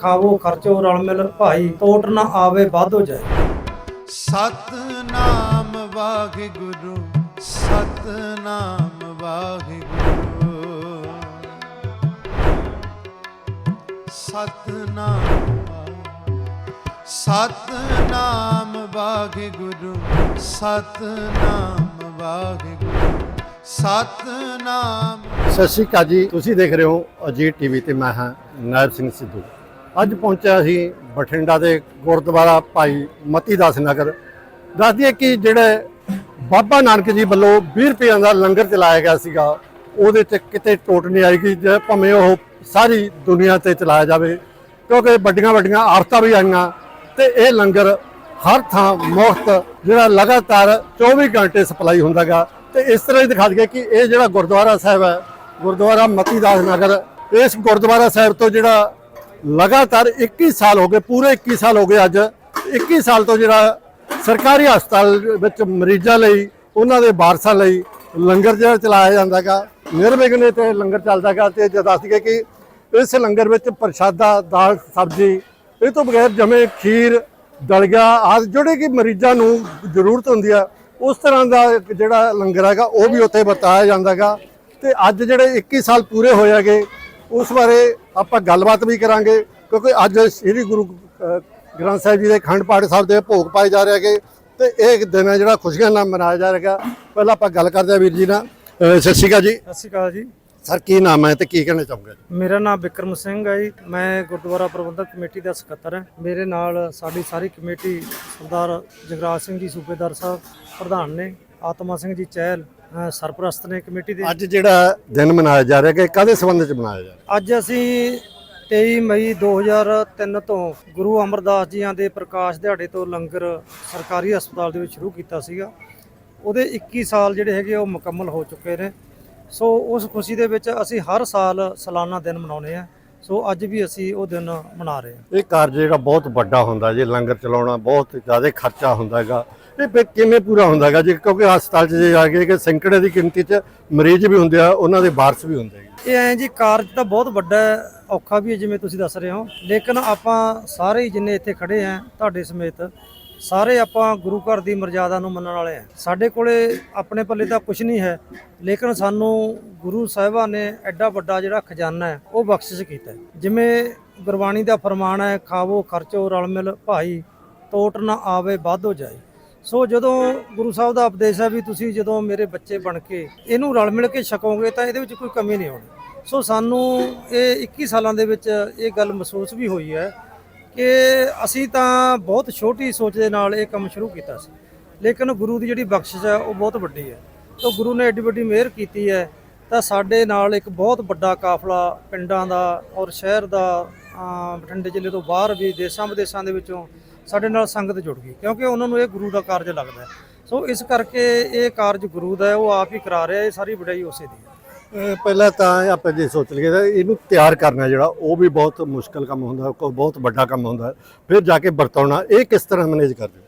ਖਾਵੋ ਖਰਚੋ ਰਲ ਮਿਲ ਭਾਈ ਟੋਟ ਨਾ ਆਵੇ ਵਾਧੋ ਜਾਏ। ਸਤਨਾਮ ਵਾਹਿਗੁਰੂ ਸਤਨਾਮ ਵਾਹਿਗੁਰੂ। ਸਤਨਾਮ ਸਤਨਾਮ ਵਾਹਿਗੁਰੂ ਸਤਨਾਮ ਵਾਹਿਗੁਰੂ ਸਤਨਾਮ। ਸਤਿ ਸ਼੍ਰੀ ਅਕਾਲ ਜੀ ਤੁਸੀਂ ਦੇਖ ਰਹੇ ਹੋ ਅਜੀਤ ਟੀਵੀ ਤੇ ਮੈਂ ਹਾਂ ਨਾਇਬ ਸਿੰਘ ਸਿੱਧੂ। ਅੱਜ ਪਹੁੰਚਿਆ ਸੀ ਬਠਿੰਡਾ ਦੇ ਗੁਰਦੁਆਰਾ ਭਾਈ ਮਤੀ ਦਾਸ ਨਗਰ। ਦੱਸ ਕਿ ਜਿਹੜੇ ਬਾਬਾ ਨਾਨਕ ਜੀ ਵੱਲੋਂ 20 ਰੁਪਏ ਦਾ ਲੰਗਰ ਚਲਾਇਆ ਗਿਆ ਸੀਗਾ, ਉਹਦੇ ਚ ਕਿਤੇ ਟੋਟ ਨਹੀਂ ਆਏਗੀ ਜੇ ਭਾਵੇਂ ਉਹ ਸਾਰੀ ਦੁਨੀਆ ਤੇ ਚਲਾਇਆ ਜਾਵੇ, ਕਿਉਂਕਿ ਵੱਡੀਆਂ ਵੱਡੀਆਂ ਆਰਤਾਂ ਵੀ ਆਈਆਂ ਤੇ ਇਹ ਲੰਗਰ ਹਰ ਥਾਂ ਮੁਫਤ, ਜਿਹੜਾ ਲਗਾਤਾਰ 24 ਘੰਟੇ ਸਪਲਾਈ ਹੁੰਦਾਗਾ ਤੇ ਇਸ ਤਰ੍ਹਾਂ ਹੀ ਦਿਖਾ ਦਈਏ ਕਿ ਇਹ ਜਿਹੜਾ ਗੁਰਦੁਆਰਾ ਸਾਹਿਬ ਹੈ, ਗੁਰਦੁਆਰਾ ਮਤੀ ਦਾਸ ਨਗਰ, ਇਸ ਗੁਰਦੁਆਰਾ ਸਾਹਿਬ ਤੋਂ ਜਿਹੜਾ ਲਗਾਤਾਰ 21 ਸਾਲ ਹੋ ਗਏ, ਪੂਰੇ 21 ਸਾਲ ਹੋ ਗਏ ਅੱਜ। 21 ਸਾਲ ਤੋਂ ਜਿਹੜਾ ਸਰਕਾਰੀ ਹਸਪਤਾਲ ਵਿੱਚ ਮਰੀਜ਼ਾਂ ਲਈ, ਉਹਨਾਂ ਦੇ ਵਾਰਸਾਂ ਲਈ ਲੰਗਰ ਜਿਹੜਾ ਚਲਾਇਆ ਜਾਂਦਾਗਾ ਨਿਰਵਿਘਨ ਤੇ ਲੰਗਰ ਚੱਲਦਾਗਾ ਤੇ ਜੇ ਦੱਸ ਦਈਏ ਕਿ ਇਸ ਲੰਗਰ ਵਿੱਚ ਪ੍ਰਸ਼ਾਦਾ, ਦਾਲ, ਸਬਜ਼ੀ, ਇਹ ਤੋਂ ਬਗੈਰ ਜਮੇ ਖੀਰ ਦਲਗਾ ਆਦਿ ਜਿਹੜੇ ਕਿ ਮਰੀਜ਼ਾਂ ਨੂੰ ਜ਼ਰੂਰਤ ਹੁੰਦੀ ਆ, ਉਸ ਤਰ੍ਹਾਂ ਦਾ ਜਿਹੜਾ ਲੰਗਰ ਹੈਗਾ, ਉਹ ਵੀ ਉੱਥੇ ਵਰਤਾਇਆ ਜਾਂਦਾਗਾ ਤੇ ਅੱਜ ਜਿਹੜੇ 21 ਸਾਲ ਪੂਰੇ ਹੋਏ ਹੈਗੇ ਉਸ ਬਾਰੇ ਆਪਾਂ ਗੱਲਬਾਤ ਵੀ ਕਰਾਂਗੇ ਕਿਉਂਕਿ ਅੱਜ ਸ੍ਰੀ ਗੁਰੂ ਗ੍ਰੰਥ ਸਾਹਿਬ ਜੀ ਦੇ ਅਖੰਡ ਪਾਠ ਸਾਹਿਬ ਦੇ ਭੋਗ ਪਾਏ ਜਾ ਰਹੇ ਹੈਗੇ ਤੇ ਇਹ ਇੱਕ ਦਿਨ ਹੈ ਜਿਹੜਾ ਖੁਸ਼ੀਆਂ ਨਾਲ ਮਨਾਇਆ ਜਾ ਰਿਹਾ ਪਹਿਲਾਂ ਆਪਾਂ ਗੱਲ ਕਰਦੇ ਹਾਂ ਵੀਰ ਜੀ ਨਾਲ। ਸਤਿ ਸ਼੍ਰੀ ਅਕਾਲ ਜੀ। ਸਤਿ ਸ਼੍ਰੀ ਅਕਾਲ ਜੀ। ਸਰ ਕੀ ਨਾਮ ਹੈ ਤੇ ਕੀ ਕਹਿਣਾ ਚਾਹੋਗੇ? ਮੇਰਾ ਨਾਮ ਵਿਕਰਮ ਸਿੰਘ ਹੈ ਜੀ। ਮੈਂ ਗੁਰਦੁਆਰਾ ਪ੍ਰਬੰਧਕ ਕਮੇਟੀ ਦਾ ਸਕੱਤਰ ਹਾਂ। ਮੇਰੇ ਨਾਲ ਸਾਡੀ ਸਾਰੀ ਕਮੇਟੀ ਸਰਦਾਰ ਜਗਰਾਜ ਸਿੰਘ ਜੀ ਸੂਬੇਦਾਰ ਸਾਹਿਬ ਪ੍ਰਧਾਨ ਨੇ ਆਤਮਾ ਸਿੰਘ ਜੀ ਚਹਿਲ ਸਰਪ੍ਰਸਤ ਨੇ ਕਮੇਟੀ ਦੇ ਅੱਜ ਜਿਹੜਾ ਦਿਨ ਮਨਾਇਆ ਜਾ ਰਿਹਾ ਹੈ ਕਾਦੇ ਸੰਬੰਧ ਚ ਮਨਾਇਆ ਜਾ ਰਿਹਾ? ਅੱਜ ਅਸੀਂ 23 ਮਈ 2003 ਤੋਂ ਗੁਰੂ ਅਮਰਦਾਸ ਜੀਆਂ ਦੇ ਪ੍ਰਕਾਸ਼ ਦਿਹਾੜੇ ਤੋਂ ਲੰਗਰ ਸਰਕਾਰੀ ਹਸਪਤਾਲ ਦੇ ਵਿੱਚ ਸ਼ੁਰੂ ਕੀਤਾ ਸੀਗਾ। ਉਹਦੇ 21 ਸਾਲ ਜਿਹੜੇ ਹੈਗੇ ਉਹ ਮੁਕੰਮਲ ਹੋ ਚੁੱਕੇ ਨੇ। ਸੋ ਉਸ ਖੁਸ਼ੀ ਦੇ ਵਿੱਚ ਅਸੀਂ ਹਰ ਸਾਲ ਸਾਲਾਨਾ ਦਿਨ ਮਨਾਉਂਦੇ ਆ ਸੋ ਅੱਜ ਵੀ ਅਸੀਂ ਉਹ ਦਿਨ ਮਨਾ ਰਹੇ ਹਾਂ। ਇਹ ਕਾਰਜ ਜਿਹੜਾ ਬਹੁਤ ਵੱਡਾ ਹੁੰਦਾ ਜੀ ਲੰਗਰ ਚਲਾਉਣਾ ਬਹੁਤ ਜ਼ਿਆਦਾ ਖਰਚਾ ਹੁੰਦਾ ਹੈਗਾ। ਇਹ ਫਿਰ ਕਿਵੇਂ ਪੂਰਾ ਹੁੰਦਾ ਹੈਗਾ? ਜੀ ਕਿਉਂਕਿ ਹਸਪਤਾਲ 'ਚ ਜੇ ਜਾ ਕੇ ਕਿ ਸੈਂਕੜੇ ਦੀ ਗਿਣਤੀ 'ਚ ਮਰੀਜ਼ ਵੀ ਹੁੰਦੇ ਆ, ਉਹਨਾਂ ਦੇ ਵਾਰਸ ਵੀ ਹੁੰਦੇ ਹੈਗੇ ਇਹ ਐਂ ਜੀ ਕਾਰਜ ਤਾਂ ਬਹੁਤ ਵੱਡਾ ਔਖਾ ਵੀ ਹੈ, ਜਿਵੇਂ ਤੁਸੀਂ ਦੱਸ ਰਹੇ ਹੋ। ਲੇਕਿਨ ਆਪਾਂ ਸਾਰੇ ਹੀ ਜਿੰਨੇ ਇੱਥੇ ਖੜੇ ਆ, ਤੁਹਾਡੇ ਸਮੇਤ, ਸਾਰੇ ਆਪਾਂ ਗੁਰੂ ਘਰ ਦੀ ਮਰਜ਼ਾਦਾ ਨੂੰ ਮੰਨਣ ਵਾਲੇ ਆ। ਸਾਡੇ ਕੋਲੇ ਆਪਣੇ ਪੱਲੇ ਤਾਂ ਕੁਝ ਨਹੀਂ ਹੈ, ਲੇਕਿਨ ਸਾਨੂੰ ਗੁਰੂ ਸਾਹਿਬਾਨ ਨੇ ਐਡਾ ਵੱਡਾ ਜਿਹੜਾ ਖਜ਼ਾਨਾ ਹੈ, ਉਹ ਬਖਸ਼ਿਸ਼ ਕੀਤਾ ਜਿਵੇਂ ਗੁਰਬਾਣੀ ਦਾ ਫਰਮਾਨ ਹੈ, ਖਾਵੋ, ਖਰਚੋ ਰਲ ਮਿਲ ਭਾਈ ਟੋਟ ਨਾ ਆਵੇ, ਵਾਧੋ ਜਾਏ। ਸੋ ਜਦੋਂ ਗੁਰੂ ਸਾਹਿਬ ਦਾ ਉਪਦੇਸ਼ ਹੈ ਵੀ ਤੁਸੀਂ ਜਦੋਂ ਮੇਰੇ ਬੱਚੇ ਬਣ ਕੇ ਇਹਨੂੰ ਰਲ ਮਿਲ ਕੇ ਛਕੋਗੇ ਤਾਂ ਇਹਦੇ ਵਿੱਚ ਕੋਈ ਕਮੀ ਨਹੀਂ ਆਉਣੀ। ਸੋ ਸਾਨੂੰ ਇਹ 21 ਸਾਲਾਂ ਦੇ ਵਿੱਚ ਇਹ ਗੱਲ ਮਹਿਸੂਸ ਵੀ ਹੋਈ ਹੈ ਕਿ ਅਸੀਂ ਤਾਂ ਬਹੁਤ ਛੋਟੀ ਸੋਚ ਦੇ ਨਾਲ ਇਹ ਕੰਮ ਸ਼ੁਰੂ ਕੀਤਾ ਸੀ। ਲੇਕਿਨ ਗੁਰੂ ਦੀ ਜਿਹੜੀ ਬਖਸ਼ਿਸ਼ ਹੈ ਉਹ ਬਹੁਤ ਵੱਡੀ ਹੈ। ਤਾਂ ਗੁਰੂ ਨੇ ਐਡੀ ਵੱਡੀ ਮਿਹਰ ਕੀਤੀ ਹੈ ਤਾਂ ਸਾਡੇ ਨਾਲ ਇੱਕ ਬਹੁਤ ਵੱਡਾ ਕਾਫਲਾ ਪਿੰਡਾਂ ਦਾ ਔਰ ਸ਼ਹਿਰ ਦਾ ਬਠਿੰਡੇ ਜ਼ਿਲ੍ਹੇ ਤੋਂ ਬਾਹਰ ਵੀ ਦੇਸ਼ਾਂ ਵਿਦੇਸ਼ਾਂ ਦੇ ਵਿੱਚੋਂ ਸਾਡੇ ਨਾਲ ਸੰਗਤ ਜੁੜ ਗਈ ਕਿਉਂਕਿ ਉਹਨਾਂ ਨੂੰ ਇਹ ਗੁਰੂ ਦਾ ਕਾਰਜ ਲੱਗਦਾ ਹੈ। ਸੋ ਇਸ ਕਰਕੇ ਇਹ ਕਾਰਜ ਗੁਰੂ ਦਾ ਹੈ ਉਹ ਆਪ ਹੀ ਕਰਾ ਰਿਹਾ ਇਹ ਸਾਰੀ ਵਡਾਈ ਉਸੇ ਦੀ ਹੈ। ਪਹਿਲਾਂ ਤਾਂ ਆਪਾਂ ਜੇ ਸੋਚ ਲਈਏ ਤਾਂ ਇਹਨੂੰ ਤਿਆਰ ਕਰਨਾ ਜਿਹੜਾ ਉਹ ਵੀ ਬਹੁਤ ਮੁਸ਼ਕਲ ਕੰਮ ਹੁੰਦਾ ਕੋਈ ਬਹੁਤ ਵੱਡਾ ਕੰਮ ਹੁੰਦਾ ਫਿਰ ਜਾ ਕੇ ਵਰਤਾਉਣਾ ਇਹ ਕਿਸ ਤਰ੍ਹਾਂ ਮੈਨੇਜ ਕਰਦੇ?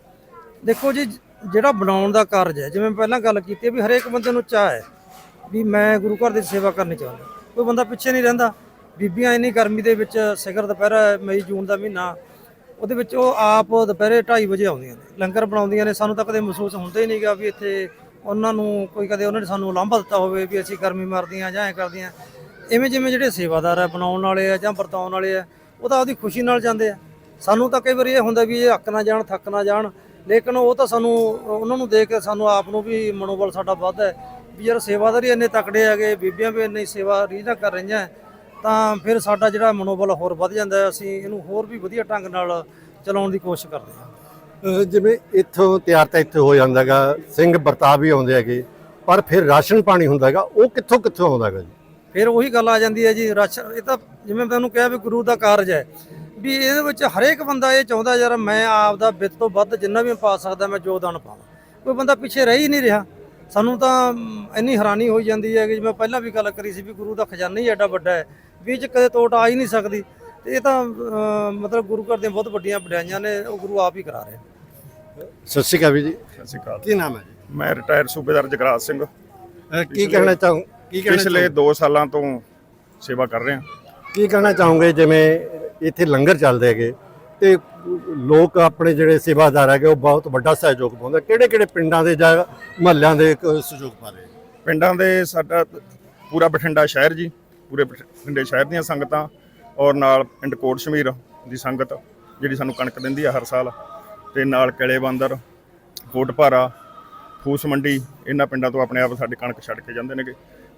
ਦੇਖੋ ਜੀ ਜਿਹੜਾ ਬਣਾਉਣ ਦਾ ਕਾਰਜ ਹੈ ਜਿਵੇਂ ਪਹਿਲਾਂ ਗੱਲ ਕੀਤੀ ਵੀ ਹਰੇਕ ਬੰਦੇ ਨੂੰ ਚਾਹ ਹੈ ਵੀ ਮੈਂ ਗੁਰੂ ਘਰ ਦੀ ਸੇਵਾ ਕਰਨੀ ਚਾਹੁੰਦਾ। ਕੋਈ ਬੰਦਾ ਪਿੱਛੇ ਨਹੀਂ ਰਹਿੰਦਾ। ਬੀਬੀਆਂ ਇੰਨੀ ਗਰਮੀ ਦੇ ਵਿੱਚ ਸਿਖਰ ਦੁਪਹਿਰਾ ਮਈ ਜੂਨ ਦਾ ਮਹੀਨਾ ਉਹਦੇ ਵਿੱਚ ਉਹ ਆਪ ਦੁਪਹਿਰੇ 2:30 ਵਜੇ ਆਉਂਦੀਆਂ ਨੇ। ਲੰਗਰ ਬਣਾਉਂਦੀਆਂ ਨੇ। ਸਾਨੂੰ ਤਾਂ ਕਦੇ ਮਹਿਸੂਸ ਹੁੰਦਾ ਹੀ ਨਹੀਂਗਾ ਵੀ ਇੱਥੇ ਉਹਨਾਂ ਨੂੰ ਕੋਈ ਕਦੇ ਉਹਨਾਂ ਨੇ ਸਾਨੂੰ ਲਾਂਭਾ ਦਿੱਤਾ ਹੋਵੇ ਵੀ ਅਸੀਂ ਗਰਮੀ ਮਰਦੀਆਂ ਜਾਂ ਐ ਕਰਦੀਆਂ। ਇਵੇਂ ਜਿਵੇਂ ਜਿਹੜੇ ਸੇਵਾਦਾਰ ਆ, ਬਣਾਉਣ ਵਾਲੇ ਆ ਜਾਂ ਵਰਤਾਉਣ ਵਾਲੇ ਆ, ਉਹ ਤਾਂ ਆਪਦੀ ਖੁਸ਼ੀ ਨਾਲ ਜਾਂਦੇ ਆ। ਸਾਨੂੰ ਤਾਂ ਕਈ ਵਾਰੀ ਇਹ ਹੁੰਦਾ ਵੀ ਇਹ ਅੱਕ ਨਾ ਜਾਣ, ਥੱਕ ਨਾ ਜਾਣ। ਲੇਕਿਨ ਉਹ ਤਾਂ ਸਾਨੂੰ, ਉਹਨਾਂ ਨੂੰ ਦੇਖ ਕੇ ਸਾਨੂੰ ਆਪ ਨੂੰ ਵੀ ਮਨੋਬਲ ਸਾਡਾ ਵੱਧਦਾ ਵੀ ਯਾਰ ਸੇਵਾਦਾਰੀ ਇੰਨੇ ਤਕੜੇ ਹੈਗੇ, ਬੀਬੀਆਂ ਵੀ ਇੰਨੀ ਸੇਵਾ ਰੀਝਾਂ ਕਰ ਰਹੀਆਂ। ਤਾਂ ਫਿਰ ਸਾਡਾ ਜਿਹੜਾ ਮਨੋਬਲ ਹੋਰ ਵੱਧ ਜਾਂਦਾ ਹੈ ਅਸੀਂ ਇਹਨੂੰ ਹੋਰ ਵੀ ਵਧੀਆ ਢੰਗ ਨਾਲ ਚਲਾਉਣ ਦੀ ਕੋਸ਼ਿਸ਼ ਕਰਦੇ ਹਾਂ। ਅਹ ਜਿਵੇਂ ਇੱਥੋਂ ਤਿਆਰ ਤਾਂ ਇੱਥੇ ਹੋ ਜਾਂਦਾ ਹੈਗਾ ਸਿੰਘ ਵਰਤਾ ਵੀ ਆਉਂਦੇ ਹੈਗੇ ਪਰ ਫਿਰ ਰਾਸ਼ਨ ਪਾਣੀ ਹੁੰਦਾ ਹੈਗਾ ਉਹ ਕਿੱਥੋਂ ਕਿੱਥੋਂ ਆਉਂਦਾ ਹੈਗਾ ਜੀ? ਫਿਰ ਉਹੀ ਗੱਲ ਆ ਜਾਂਦੀ ਹੈ ਜੀ ਰਸ਼ ਇਹ ਤਾਂ ਜਿਵੇਂ ਮੈਂ ਤੁਹਾਨੂੰ ਕਿਹਾ ਵੀ ਗੁਰੂ ਦਾ ਕਾਰਜ ਹੈ ਵੀ ਇਹਦੇ ਵਿੱਚ ਹਰੇਕ ਬੰਦਾ ਇਹ ਚਾਹੁੰਦਾ ਯਾਰ ਮੈਂ ਆਪ ਦਾ ਵਿੱਤ ਤੋਂ ਵੱਧ ਜਿੰਨਾ ਵੀ ਪਾ ਸਕਦਾ ਮੈਂ ਯੋਗਦਾਨ ਪਾਵਾਂ। ਕੋਈ ਬੰਦਾ ਪਿੱਛੇ ਰਹਿ ਹੀ ਨਹੀਂ ਰਿਹਾ। ਸਾਨੂੰ ਤਾਂ ਮ, ਇੰਨੀ ਹੈਰਾਨੀ ਹੋਈ ਜਾਂਦੀ ਹੈ ਕਿ ਜਿਵੇਂ ਪਹਿਲਾਂ ਵੀ ਗੱਲ ਕਰੀ ਸੀ ਵੀ ਗੁਰੂ ਦਾ ਖਜ਼ਾਨਾ ਹੀ ਐਡਾ ਵੱਡਾ ਹੈ ਵੀ ਇਹ 'ਚ ਕਦੇ ਤੋਟ ਆ ਹੀ ਨਹੀਂ ਸਕਦੀ। ਤੇ ਇਹ ਤਾਂ ਮਤਲਬ ਗੁਰੂ ਘਰ ਦੀਆਂ ਬਹੁਤ ਵੱਡੀਆਂ ਵਡਿਆਈਆਂ ਨੇ ਉਹ ਗੁਰੂ ਆਪ ਹੀ ਕਰਾ ਰਿਹਾ ਸਤਿ ਸ਼੍ਰੀ ਅਕਾਲ ਵੀਰ ਜੀ। ਸਤਿ ਸ਼੍ਰੀ ਅਕਾਲ। ਕੀ ਨਾਮ ਹੈ ਜੀ? ਮੈਂ ਰਿਟਾਇਰ ਸੂਬੇਦਾਰ ਜਗਰਾਜ ਸਿੰਘ। ਅਹ ਕੀ ਕਹਿਣਾ ਚਾਹੂੰ ਕੀ ਕਹਿਣਾ ਪਿਛਲੇ 2 ਸਾਲਾਂ ਤੋਂ ਸੇਵਾ ਕਰ ਰਿਹਾ ਕੀ ਕਹਿਣਾ ਚਾਹੋਗੇ? ਜਿਵੇਂ ਇੱਥੇ ਲੰਗਰ ਚੱਲਦੇ ਹੈਗੇ ਤੇ ਲੋਕ ਆਪਣੇ ਜਿਹੜੇ ਸੇਵਾਦਾਰ ਹੈਗੇ ਉਹ ਬਹੁਤ ਵੱਡਾ ਸਹਿਯੋਗ ਪਾਉਂਦੇ। ਕਿਹੜੇ ਕਿਹੜੇ ਪਿੰਡਾਂ ਦੇ ਜਾਂ ਮਹੱਲਿਆਂ ਦੇ ਇੱਕ ਸਹਿਯੋਗ ਪਾ ਰਹੇ ਪਿੰਡਾਂ ਦੇ ਸਾਡਾ ਪੂਰਾ ਬਠਿੰਡਾ ਸ਼ਹਿਰ ਜੀ। ਪੂਰੇ ਬਠਿੰਡੇ ਸ਼ਹਿਰ ਦੀਆਂ ਸੰਗਤਾਂ ਔਰ ਨਾਲ ਪਿੰਡ ਕੋਟ ਸ਼ਮੀਰ ਦੀ ਸੰਗਤ ਜਿਹੜੀ ਸਾਨੂੰ ਕਣਕ ਦਿੰਦੀ ਆ ਹਰ ਸਾਲ ਤੇ ਨਾਲ ਕਿਲੇ ਬੰਦਰ ਕੋਟ ਭਾਰਾ ਫੂਸ ਮੰਡੀ ਇਹਨਾਂ ਪਿੰਡਾਂ ਤੋਂ ਆਪਣੇ ਆਪ ਸਾਡੇ ਕਣਕ ਛੱਡ ਕੇ ਜਾਂਦੇ ਨੇਗੇ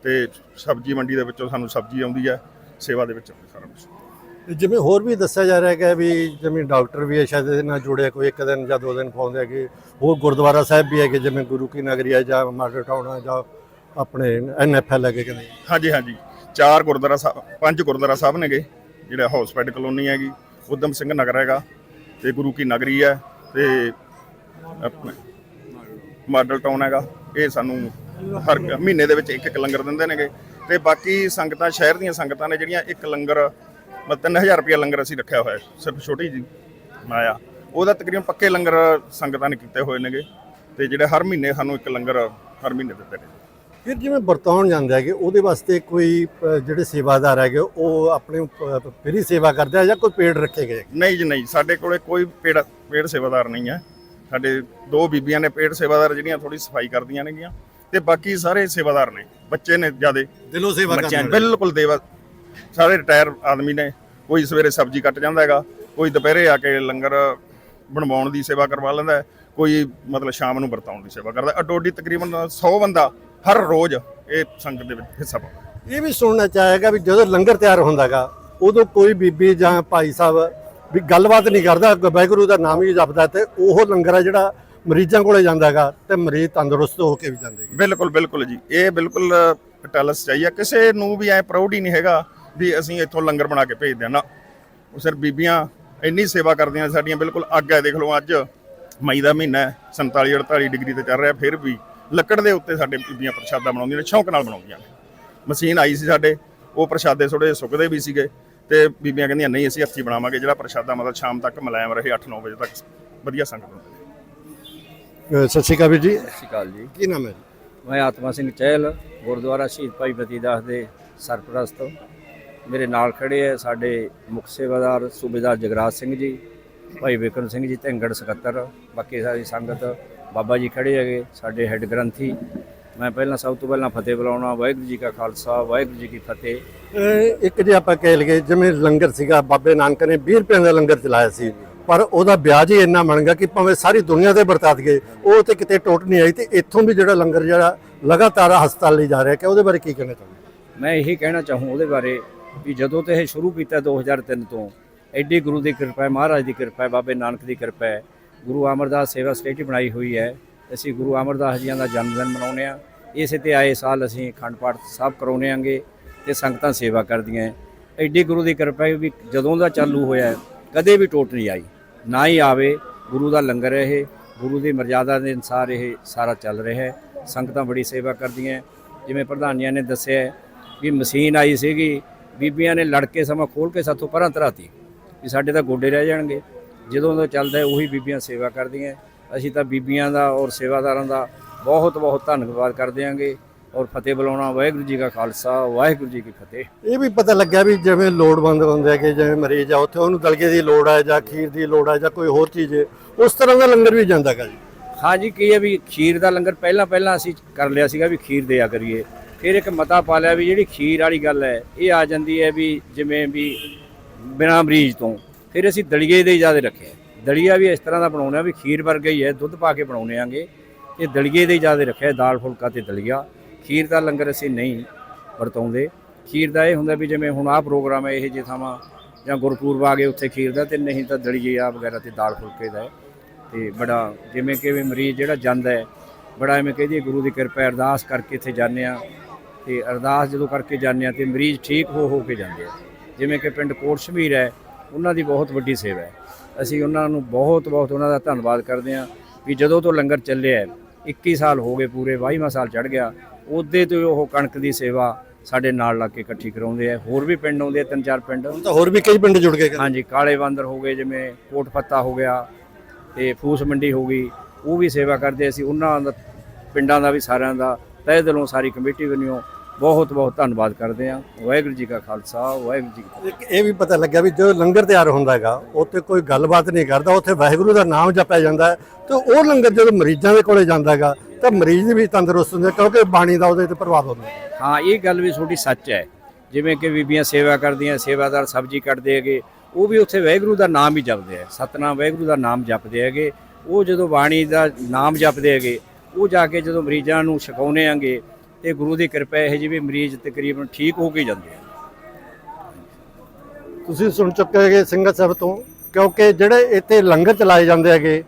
ਤੇ ਸਬਜ਼ੀ ਮੰਡੀ ਦੇ ਵਿੱਚੋਂ ਸਾਨੂੰ ਸਬਜ਼ੀ ਆਉਂਦੀ ਹੈ ਸੇਵਾ ਦੇ ਵਿੱਚ ਸਾਰਾ ਕੁਝ ਤੇ ਜਿਵੇਂ ਹੋਰ ਵੀ ਦੱਸਿਆ ਜਾ ਰਿਹਾ ਹੈ ਵੀ ਜਿਵੇਂ ਡਾਕਟਰ ਵੀ ਹੈ ਸ਼ਾਇਦ ਇਹਦੇ ਨਾਲ ਜੁੜੇ ਕੋਈ ਇੱਕ ਦਿਨ ਜਾਂ ਦੋ ਦਿਨ ਪਾਉਂਦੇ ਹੈਗੇ। ਹੋਰ ਗੁਰਦੁਆਰਾ ਸਾਹਿਬ ਵੀ ਹੈਗੇ ਜਿਵੇਂ ਗੁਰੂ ਕੀ ਨਗਰੀ ਹੈ ਜਾਂ ਮਾਡਲ ਟਾਊਨ ਹੈ ਜਾਂ ਆਪਣੇ ਐਨਐਫਐਲ ਹੈਗੇ ਕਿ ਨਹੀਂ? ਹਾਂਜੀ ਹਾਂਜੀ। ਚਾਰ ਗੁਰਦੁਆਰਾ ਸਾਹਿਬ ਪੰਜ ਗੁਰਦੁਆਰਾ ਸਾਹਿਬ ਨੇਗੇ, ਜਿਹੜਾ ਹੌਸਪੀਟਲ ਕਲੋਨੀ ਹੈਗੀ ਉਦਮ ਸਿੰਘ ਨਗਰ ਹੈਗਾ, ਤੇ ਗੁਰੂ ਕੀ ਨਗਰੀ ਹੈ, ਤੇ ਆਪਣੇ ਮਾਡਲ ਟਾਊਨ ਹੈਗਾ, ਇਹ ਸਾਨੂੰ ਹਰ ਮਹੀਨੇ ਦੇ ਵਿੱਚ ਇੱਕ ਇੱਕ ਲੰਗਰ ਦਿੰਦੇ ਨੇਗੇ, ਤੇ ਬਾਕੀ ਸੰਗਤਾਂ, ਸ਼ਹਿਰ ਦੀਆਂ ਸੰਗਤਾਂ ਨੇ ਜਿਹੜੀਆਂ ਇੱਕ ਲੰਗਰ, ਮਤਲਬ 3000 ਰੁਪਏ ਲੰਗਰ ਅਸੀਂ ਰੱਖਿਆ ਹੋਇਆ ਸਿਰਫ ਛੋਟੀ ਜੀ ਮਾਇਆ ਉਹਦਾ ਤਕਰੀਬਨ ਪੱਕੇ ਲੰਗਰ ਸੰਗਤਾਂ ਨੇ ਕੀਤੇ ਹੋਏ ਨੇਗੇ, ਤੇ ਜਿਹੜੇ ਹਰ ਮਹੀਨੇ ਸਾਨੂੰ ਇੱਕ ਲੰਗਰ ਹਰ ਮਹੀਨੇ ਦਿੱਤੇ ਨੇ। ਫਿਰ ਜਿਵੇਂ ਵਰਤਾਉਣ ਜਾਂਦੇ ਹੈਗੇ ਉਹਦੇ ਵਾਸਤੇ ਕੋਈ ਅ, ਜਿਹੜੇ ਸੇਵਾਦਾਰ ਹੈਗੇ ਉਹ ਆਪਣੇ ਫਰੀ ਸੇਵਾ ਕਰਦੇ ਆ ਜਾਂ ਕੋਈ ਪੇਡ ਰੱਖੇ ਗਏ? ਨਹੀਂ ਜੀ ਨਹੀਂ। ਸਾਡੇ ਕੋਲੇ ਕੋਈ ਪੇੜ ਪੇੜ ਸੇਵਾਦਾਰ ਨਹੀਂ ਹੈ। ਸਾਡੇ ਦੋ ਬੀਬੀਆਂ ਨੇ ਪੇੜ ਸੇਵਾਦਾਰ ਜਿਹੜੀਆਂ ਥੋੜੀ ਸਫ਼ਾਈ ਕਰਦੀਆਂ ਨੇਗੀਆਂ ਤੇ ਬਾਕੀ ਸਾਰੇ ਸੇਵਾਦਾਰ ਨੇ। ਬੱਚੇ ਨੇ ਜਿਆਦੇ। ਦਿਲੋਂ ਸੇਵਾ ਬੱਚਿਆਂ ਬਿਲਕੁਲ ਦੇਵਾ ਸਾਰੇ ਰਿਟਾਇਰ ਆਦਮੀ ਨੇ। ਕੋਈ ਸਵੇਰੇ ਸਬਜ਼ੀ ਕੱਟ ਜਾਂਦਾ ਹੈਗਾ ਕੋਈ ਦੁਪਹਿਰੇ ਆ ਕੇ ਲੰਗਰ ਬਣਵਾਉਣ ਦੀ ਸੇਵਾ ਕਰਵਾ ਲੈਂਦਾ ਹੈ, ਕੋਈ ਮਤਲਬ ਸ਼ਾਮ ਨੂੰ ਵਰਤਾਉਣ ਦੀ ਸੇਵਾ ਕਰਦਾ। ਅਡੋਡੀ ਤਕਰੀਬਨ 100 ਬੰਦਾ ਹਰ ਰੋਜ਼ ਇਹ ਸੰਗਤ ਦੇ ਵਿੱਚ ਹਿੱਸਾ ਪਾਉਂਦਾ। ਇਹ ਵੀ ਸੁਣਨਾ ਚਾਹੇਗਾ ਵੀ ਜਦੋਂ ਲੰਗਰ ਤਿਆਰ ਹੁੰਦਾਗਾ ਉਦੋਂ ਕੋਈ ਬੀਬੀ ਜਾਂ ਭਾਈ ਸਾਹਿਬ ਵੀ ਗੱਲਬਾਤ ਨਹੀਂ ਕਰਦਾ ਵਾਹਿਗੁਰੂ ਦਾ ਨਾਮ ਹੀ ਜਪਦਾ ਤੇ ਉਹ ਲੰਗਰ ਆ ਜਿਹੜਾ ਮਰੀਜ਼ਾਂ ਕੋਲੇ ਜਾਂਦਾਗਾ ਤੇ ਮਰੀਜ਼ ਤੰਦਰੁਸਤ ਹੋ ਕੇ ਵੀ ਜਾਂਦੇ। ਬਿਲਕੁਲ ਬਿਲਕੁਲ ਜੀ। ਇਹ ਬਿਲਕੁਲ ਟੈਲਸ ਚਾਹੀਏ ਕਿਸੇ ਨੂੰ ਵੀ ਐ ਪ੍ਰਾਊਡ ਹੀ ਨਹੀਂ ਹੈਗਾ ਵੀ ਅਸੀਂ ਇੱਥੋਂ ਲੰਗਰ ਬਣਾ ਕੇ ਭੇਜਦੇ ਹਾਂ ਨਾ ਉਹ ਸਿਰ ਬੀਬੀਆਂ ਇੰਨੀ ਸੇਵਾ ਕਰਦੀਆਂ ਸਾਡੀਆਂ ਬਿਲਕੁਲ ਅੱਗ ਹੈ। ਦੇਖ ਲਓ ਅੱਜ ਮਈ ਦਾ ਮਹੀਨਾ ਹੈ 47 48 ਡਿਗਰੀ ਤੇ ਚੱਲ ਰਿਹਾ ਫਿਰ ਵੀ ਲੱਕੜ ਦੇ ਉੱਤੇ ਸਾਡੇ ਬੀਬੀਆਂ ਪ੍ਰਸ਼ਾਦਾ ਬਣਾਉਂਦੀਆਂ ਨੇ ਸ਼ੌਂਕ ਨਾਲ ਬਣਾਉਂਦੀਆਂ ਨੇ। ਮਸ਼ੀਨ ਆਈ ਸੀ ਸਾਡੇ ਉਹ ਪ੍ਰਸ਼ਾਦੇ ਥੋੜੇ ਸੁੱਕਦੇ ਵੀ ਸੀਗੇ ਤੇ ਬੀਬੀਆਂ ਕਹਿੰਦੀਆਂ ਨਹੀਂ ਅਸੀਂ ਹੱਥੀਂ ਬਣਾਵਾਂਗੇ ਜਿਹੜਾ ਪ੍ਰਸ਼ਾਦਾ ਮਤਲਬ ਸ਼ਾਮ ਤੱਕ ਮਲਾਇਮ ਰਹੇ 8-9 ਵਜੇ ਤੱਕ ਵਧੀਆ ਸੰਗਤ ਹੁੰਦੀ ਸਤਿ ਸ਼੍ਰੀ ਅਕਾਲ ਵੀਰ ਜੀ। ਸਤਿ ਸ਼੍ਰੀ ਅਕਾਲ ਜੀ। ਕੀ ਨਾਮ ਹੈ ਜੀ? ਮੈਂ ਆਤਮਾ ਸਿੰਘ ਚਹਿਲ ਗੁਰਦੁਆਰਾ ਸ਼ਹੀਦ ਭਾਈ ਮਤੀ ਦਾਸ ਦੇ ਸਰਪ੍ਰਸਤ। ਮੇਰੇ ਨਾਲ ਖੜੇ ਹੈ ਸਾਡੇ ਮੁੱਖ ਸੇਵਾਦਾਰ ਸੂਬੇਦਾਰ ਜਗਰਾਜ ਸਿੰਘ ਜੀ ਭਾਈ ਵਿਕਰਮ ਸਿੰਘ ਜੀ ਧੰਗੜ ਸਕੱਤਰ ਬਾਕੀ ਸਾਰੀ ਸੰਗਤ। ਬਾਬਾ ਜੀ ਖੜੇ ਹੈਗੇ ਸਾਡੇ ਹੈੱਡ ਗ੍ਰੰਥੀ। ਮੈਂ ਪਹਿਲਾਂ ਸਭ ਤੋਂ ਪਹਿਲਾਂ ਫਤਿਹ ਬੁਲਾਉਣਾ ਵਾਹਿਗੁਰੂ ਜੀ ਕਾ ਖਾਲਸਾ ਵਾਹਿਗੁਰੂ ਜੀ ਕੀ ਫਤਿਹ। ਇੱਕ ਜੇ ਆਪਾਂ ਕਹਿ ਲਈਏ ਜਿਵੇਂ ਲੰਗਰ ਸੀਗਾ ਬਾਬੇ ਨਾਨਕ ਨੇ 20 ਰੁਪਏ ਦਾ ਲੰਗਰ ਚਲਾਇਆ ਸੀ। ਪਰ ਉਹਦਾ ਵਿਆਜ ਹੀ ਇੰਨਾ ਬਣ ਗਿਆ ਕਿ ਭਾਵੇਂ ਸਾਰੀ ਦੁਨੀਆ ਤੇ ਵਰਤਾ ਦਈਏ ਉਹ ਤੇ ਕਿਤੇ ਟੁੱਟ ਨਹੀਂ ਆਈ ਤੇ ਇੱਥੋਂ ਵੀ ਜਿਹੜਾ ਲੰਗਰ ਜਿਹੜਾ ਲਗਾਤਾਰ ਹਸਪਤਾਲ ਲਈ ਜਾ ਰਿਹਾ ਕਿ ਉਹਦੇ ਬਾਰੇ ਕੀ ਕਹਿਣਾ ਚਾਹੁੰਦੇ ਮੈਂ ਇਹੀ ਕਹਿਣਾ ਚਾਹੂੰ ਉਹਦੇ ਬਾਰੇ ਵੀ ਜਦੋਂ ਤੇ ਇਹ ਸ਼ੁਰੂ ਕੀਤਾ 2003 ਤੋਂ ਐਡੀ ਗੁਰੂ ਦੀ ਕਿਰਪਾ ਹੈ ਮਹਾਰਾਜ ਦੀ ਕਿਰਪਾ ਹੈ ਬਾਬੇ ਨਾਨਕ ਦੀ ਕਿਰਪਾ ਹੈ। ਗੁਰੂ ਅਮਰਦਾਸ ਸੇਵਾ ਸੋਸਾਇਟੀ ਬਣਾਈ ਹੋਈ ਹੈ। ਅਸੀਂ ਗੁਰੂ ਅਮਰਦਾਸ ਜੀਆਂ ਦਾ ਜਨਮ ਦਿਨ ਮਨਾਉਂਦੇ ਆ ਇਸੇ ਤੇ ਆਏ ਸਾਲ ਅਸੀਂ ਅਖੰਡ ਪਾਠ ਸਾਹਿਬ ਕਰਾਉਂਦੇ ਆਂਗੇ ਤੇ ਸੰਗਤਾਂ ਸੇਵਾ ਕਰਦੀਆਂ ਹੈ। ਐਡੀ ਗੁਰੂ ਦੀ ਕਿਰਪਾ ਹੈ ਵੀ ਜਦੋਂ ਦਾ ਚਾਲੂ ਹੋਇਆ ਕਦੇ ਵੀ ਟੋਟ ਨਹੀਂ ਆਈ। ਨਾ ਹੀ ਆਵੇ, ਗੁਰੂ ਦਾ ਲੰਗਰ ਇਹ ਗੁਰੂ ਦੀ ਮਰਜ਼ਾਦਾ ਦੇ ਅਨਸਾਰ ਇਹ ਸਾਰਾ ਚੱਲ ਰਿਹਾ ਹੈ। ਸੰਗਤਾਂ ਬੜੀ ਸੇਵਾ ਕਰਦੀਆਂ ਜਿਵੇਂ ਪ੍ਰਧਾਨੀਆਂ ਨੇ ਦੱਸਿਆ ਵੀ ਮਸ਼ੀਨ ਆਈ ਸੀਗੀ, ਬੀਬੀਆਂ ਨੇ ਲੜਕੇ ਸਮਾਂ ਖੋਲ ਕੇ ਸਾਥੋਂ ਪਰਾਂ ਧਰਾਤੀ। ਵੀ ਸਾਡੇ ਤਾਂ ਗੋਡੇ ਰਹਿ ਜਾਣਗੇ। ਜਦੋਂ ਦਾ ਚੱਲਦਾ ਹੈ, ਉਹੀ ਬੀਬੀਆਂ ਸੇਵਾ ਕਰਦੀਆਂ। ਅਸੀਂ ਤਾਂ ਬੀਬੀਆਂ ਦਾ ਔਰ ਸੇਵਾਦਾਰਾਂ ਦਾ ਬਹੁਤ ਬਹੁਤ ਧੰਨਵਾਦ ਕਰਦੇ ਆਂਗੇ ਔਰ ਫਤਿਹ ਬੁਲਾਉਣਾ ਵਾਹਿਗੁਰੂ ਜੀ ਕਾ ਖਾਲਸਾ ਵਾਹਿਗੁਰੂ ਜੀ ਕੀ ਫਤਿਹ। ਇਹ ਵੀ ਪਤਾ ਲੱਗਿਆ ਵੀ ਜਿਵੇਂ ਲੋੜਵੰਦ ਹੁੰਦੇ ਹੈਗੇ ਜਿਵੇਂ ਮਰੀਜ਼ ਆ ਉੱਥੇ ਉਹਨੂੰ ਦਲਗੇ ਦੀ ਲੋੜ ਹੈ ਜਾਂ ਖੀਰ ਦੀ ਲੋੜ ਹੈ ਜਾਂ ਕੋਈ ਹੋਰ ਚੀਜ਼ ਹੈ ਉਸ ਤਰ੍ਹਾਂ ਦਾ ਲੰਗਰ ਵੀ ਜਾਂਦਾ ਹੈਗਾ ਜੀ। ਹਾਂਜੀ ਕੀ ਹੈ ਵੀ ਖੀਰ ਦਾ ਲੰਗਰ ਪਹਿਲਾਂ ਪਹਿਲਾਂ ਅਸੀਂ ਕਰ ਲਿਆ ਸੀਗਾ ਵੀ ਖੀਰ ਦਿਆ ਕਰੀਏ। ਫਿਰ ਇੱਕ ਮਤਾ ਪਾ ਲਿਆ ਵੀ ਜਿਹੜੀ ਖੀਰ ਵਾਲੀ ਗੱਲ ਹੈ ਇਹ ਆ ਜਾਂਦੀ ਹੈ ਵੀ ਜਿਵੇਂ ਵੀ ਬਿਨਾਂ ਮਰੀਜ਼ ਤੋਂ। ਫਿਰ ਅਸੀਂ ਦਲੀਏ ਦੇ ਜ਼ਿਆਦਾ ਰੱਖਿਆ ਦਲੀਆ ਵੀ ਇਸ ਤਰ੍ਹਾਂ ਦਾ ਬਣਾਉਣਾ ਵੀ ਖੀਰ ਵਰਗਾ ਹੀ ਹੈ, ਦੁੱਧ ਪਾ ਕੇ ਬਣਾਉਣੇ ਆਂਗੇ। ਇਹ ਦਲੀਏ ਦੇ ਜ਼ਿਆਦਾ ਰੱਖਿਆ ਦਾਲ ਫੁਲਕਾ ਤੇ ਦਲੀਆ। ਖੀਰ ਦਾ ਲੰਗਰ ਅਸੀਂ ਨਹੀਂ ਵਰਤਾਉਂਦੇ। ਖੀਰ ਦਾ ਇਹ ਹੁੰਦਾ ਵੀ ਜਿਵੇਂ ਹੁਣ ਆਹ ਪ੍ਰੋਗਰਾਮ ਹੈ, ਇਹ ਜੇ ਥਾਵਾਂ ਜਾਂ ਗੁਰਪੂਰਬ ਆ ਗਏ ਉੱਥੇ ਖੀਰ ਦਾ ਤੇ ਨਹੀਂ ਤਾਂ ਦਲੀਏ ਆ ਵਗੈਰਾ ਤੇ ਦਾਲ ਫੁਲਕੇ ਦਾ ਹੈ। ਤੇ ਬੜਾ ਜਿਵੇਂ ਕਿ ਵੀ ਮਰੀਜ਼ ਜਿਹੜਾ ਜਾਂਦਾ ਹੈ, ਬੜਾ ਐਵੇਂ ਕਹਦੀ ਗੁਰੂ ਦੀ ਕਿਰਪਾ, ਅਰਦਾਸ ਕਰਕੇ ਇੱਥੇ ਜਾਂਦੇ ਆ। ਤੇ ਅਰਦਾਸ ਜਦੋਂ ਕਰਕੇ ਜਾਂਦੇ ਆ ਤੇ ਮਰੀਜ਼ ਠੀਕ ਹੋ ਹੋ ਕੇ ਜਾਂਦੇ ਆ। ਜਿਵੇਂ ਕਿ ਪਿੰਡ ਕੋਟ ਸ਼ਮੀਰ ਹੈ ਉਹਨਾਂ ਦੀ ਬਹੁਤ ਵੱਡੀ ਸੇਵਾ ਹੈ। ਅਸੀਂ ਉਹਨਾਂ ਨੂੰ ਬਹੁਤ ਬਹੁਤ ਉਹਨਾਂ ਦਾ ਧੰਨਵਾਦ ਕਰਦੇ ਆ ਵੀ ਜਦੋਂ ਤੋਂ ਲੰਗਰ ਚੱਲਿਆ ਹੈ, 21 ਸਾਲ ਹੋ ਗਏ ਪੂਰੇ 22ਵਾਂ ਸਾਲ ਚੜ ਗਿਆ ਉਹਦੇ ਤੋਂ ਉਹ ਕਣਕ ਦੀ ਸੇਵਾ ਸਾਡੇ ਨਾਲ ਲੱਗ ਕੇ ਇਕੱਠੀ ਕਰਾਉਂਦੇ ਆ। ਹੋਰ ਵੀ ਪਿੰਡ ਆਉਂਦੇ ਆ ਤਿੰਨ ਚਾਰ ਪਿੰਡ। ਹੁਣ ਤਾਂ ਹੋਰ ਵੀ ਕਈ ਪਿੰਡ ਜੁੜ ਗਏ। ਹਾਂਜੀ ਕਾਲੇ ਬਾਂਦਰ ਹੋ ਗਏ ਜਿਵੇਂ ਕੋਟ ਪੱਤਾ ਹੋ ਗਿਆ ਤੇ ਫੂਸ ਮੰਡੀ ਹੋ ਗਈ ਉਹ ਵੀ ਸੇਵਾ ਕਰਦੇ ਅਸੀਂ ਉਹਨਾਂ ਦਾ ਪਿੰਡਾਂ ਦਾ ਵੀ ਸਾਰਿਆਂ ਦਾ ਤਹਿ ਦਿਲੋਂ ਸਾਰੀ ਕਮੇਟੀ ਵੱਲੋਂ ਬਹੁਤ ਬਹੁਤ ਧੰਨਵਾਦ ਕਰਦੇ ਹਾਂ। ਵਾਹਿਗੁਰੂ ਜੀ ਕਾ ਖਾਲਸਾ ਵਾਹਿਗੁਰੂ ਜੀ ਕੀ ਇੱਕ ਇਹ ਵੀ ਪਤਾ ਲੱਗਿਆ ਵੀ ਜਦੋਂ ਲੰਗਰ ਤਿਆਰ ਹੁੰਦਾ ਹੈਗਾ ਉੱਥੇ ਕੋਈ ਗੱਲਬਾਤ ਨਹੀਂ ਕਰਦਾ ਉੱਥੇ ਵਾਹਿਗੁਰੂ ਦਾ ਨਾਮ ਜਪਿਆ ਜਾਂਦਾ ਹੈ। ਤੇ ਉਹ ਲੰਗਰ ਜਦੋਂ ਮਰੀਜ਼ਾਂ ਦੇ ਕੋਲੇ ਜਾਂਦਾ ਹੈਗਾ ਤਾਂ ਮਰੀਜ਼ ਵੀ ਤੰਦਰੁਸਤ ਹੁੰਦੇ ਕਿਉਂਕਿ ਬਾਣੀ ਦਾ ਉਹਦੇ ਤੇ ਪ੍ਰਭਾਵ ਹੁੰਦਾ ਹੈ। ਹਾਂ ਇਹ ਗੱਲ ਵੀ ਤੁਹਾਡੀ ਸੱਚ ਹੈ। ਜਿਵੇਂ ਕਿ ਬੀਬੀਆਂ ਸੇਵਾ ਕਰਦੀਆਂ ਸੇਵਾਦਾਰ ਸਬਜ਼ੀ ਕੱਟਦੇ ਹੈਗੇ ਉਹ ਵੀ ਉੱਥੇ ਵਾਹਿਗੁਰੂ ਦਾ ਨਾਮ ਹੀ ਜਪਦੇ ਆ। ਸਤਨਾਮ ਵਾਹਿਗੁਰੂ ਦਾ ਨਾਮ ਜਪਦੇ ਹੈਗੇ। ਉਹ ਜਦੋਂ ਬਾਣੀ ਦਾ ਨਾਮ ਜਪਦੇ ਹੈਗੇ ਉਹ ਜਾ ਕੇ ਜਦੋਂ ਮਰੀਜ਼ਾਂ ਨੂੰ ਛਕਾਉਨੇ ਆਂਗੇ ਤੇ ਗੁਰੂ ਦੀ ਕਿਰਪਾ ਇਹ ਜੀ ਵੀ ਮਰੀਜ਼ ਤਕਰੀਬਨ ਠੀਕ ਹੋ ਕੇ ਜਾਂਦੇ ਆ। ਤੁਸੀਂ ਸੁਣ ਚੁੱਕੇ ਹੈਗੇ ਸਿੰਘਾਂ ਸਾਹਿਬ ਤੋਂ, ਕਿਉਂਕਿ ਜਿਹੜੇ ਇੱਥੇ ਲੰਗਰ ਚਲਾਏ ਜਾਂਦੇ ਹੈਗੇ,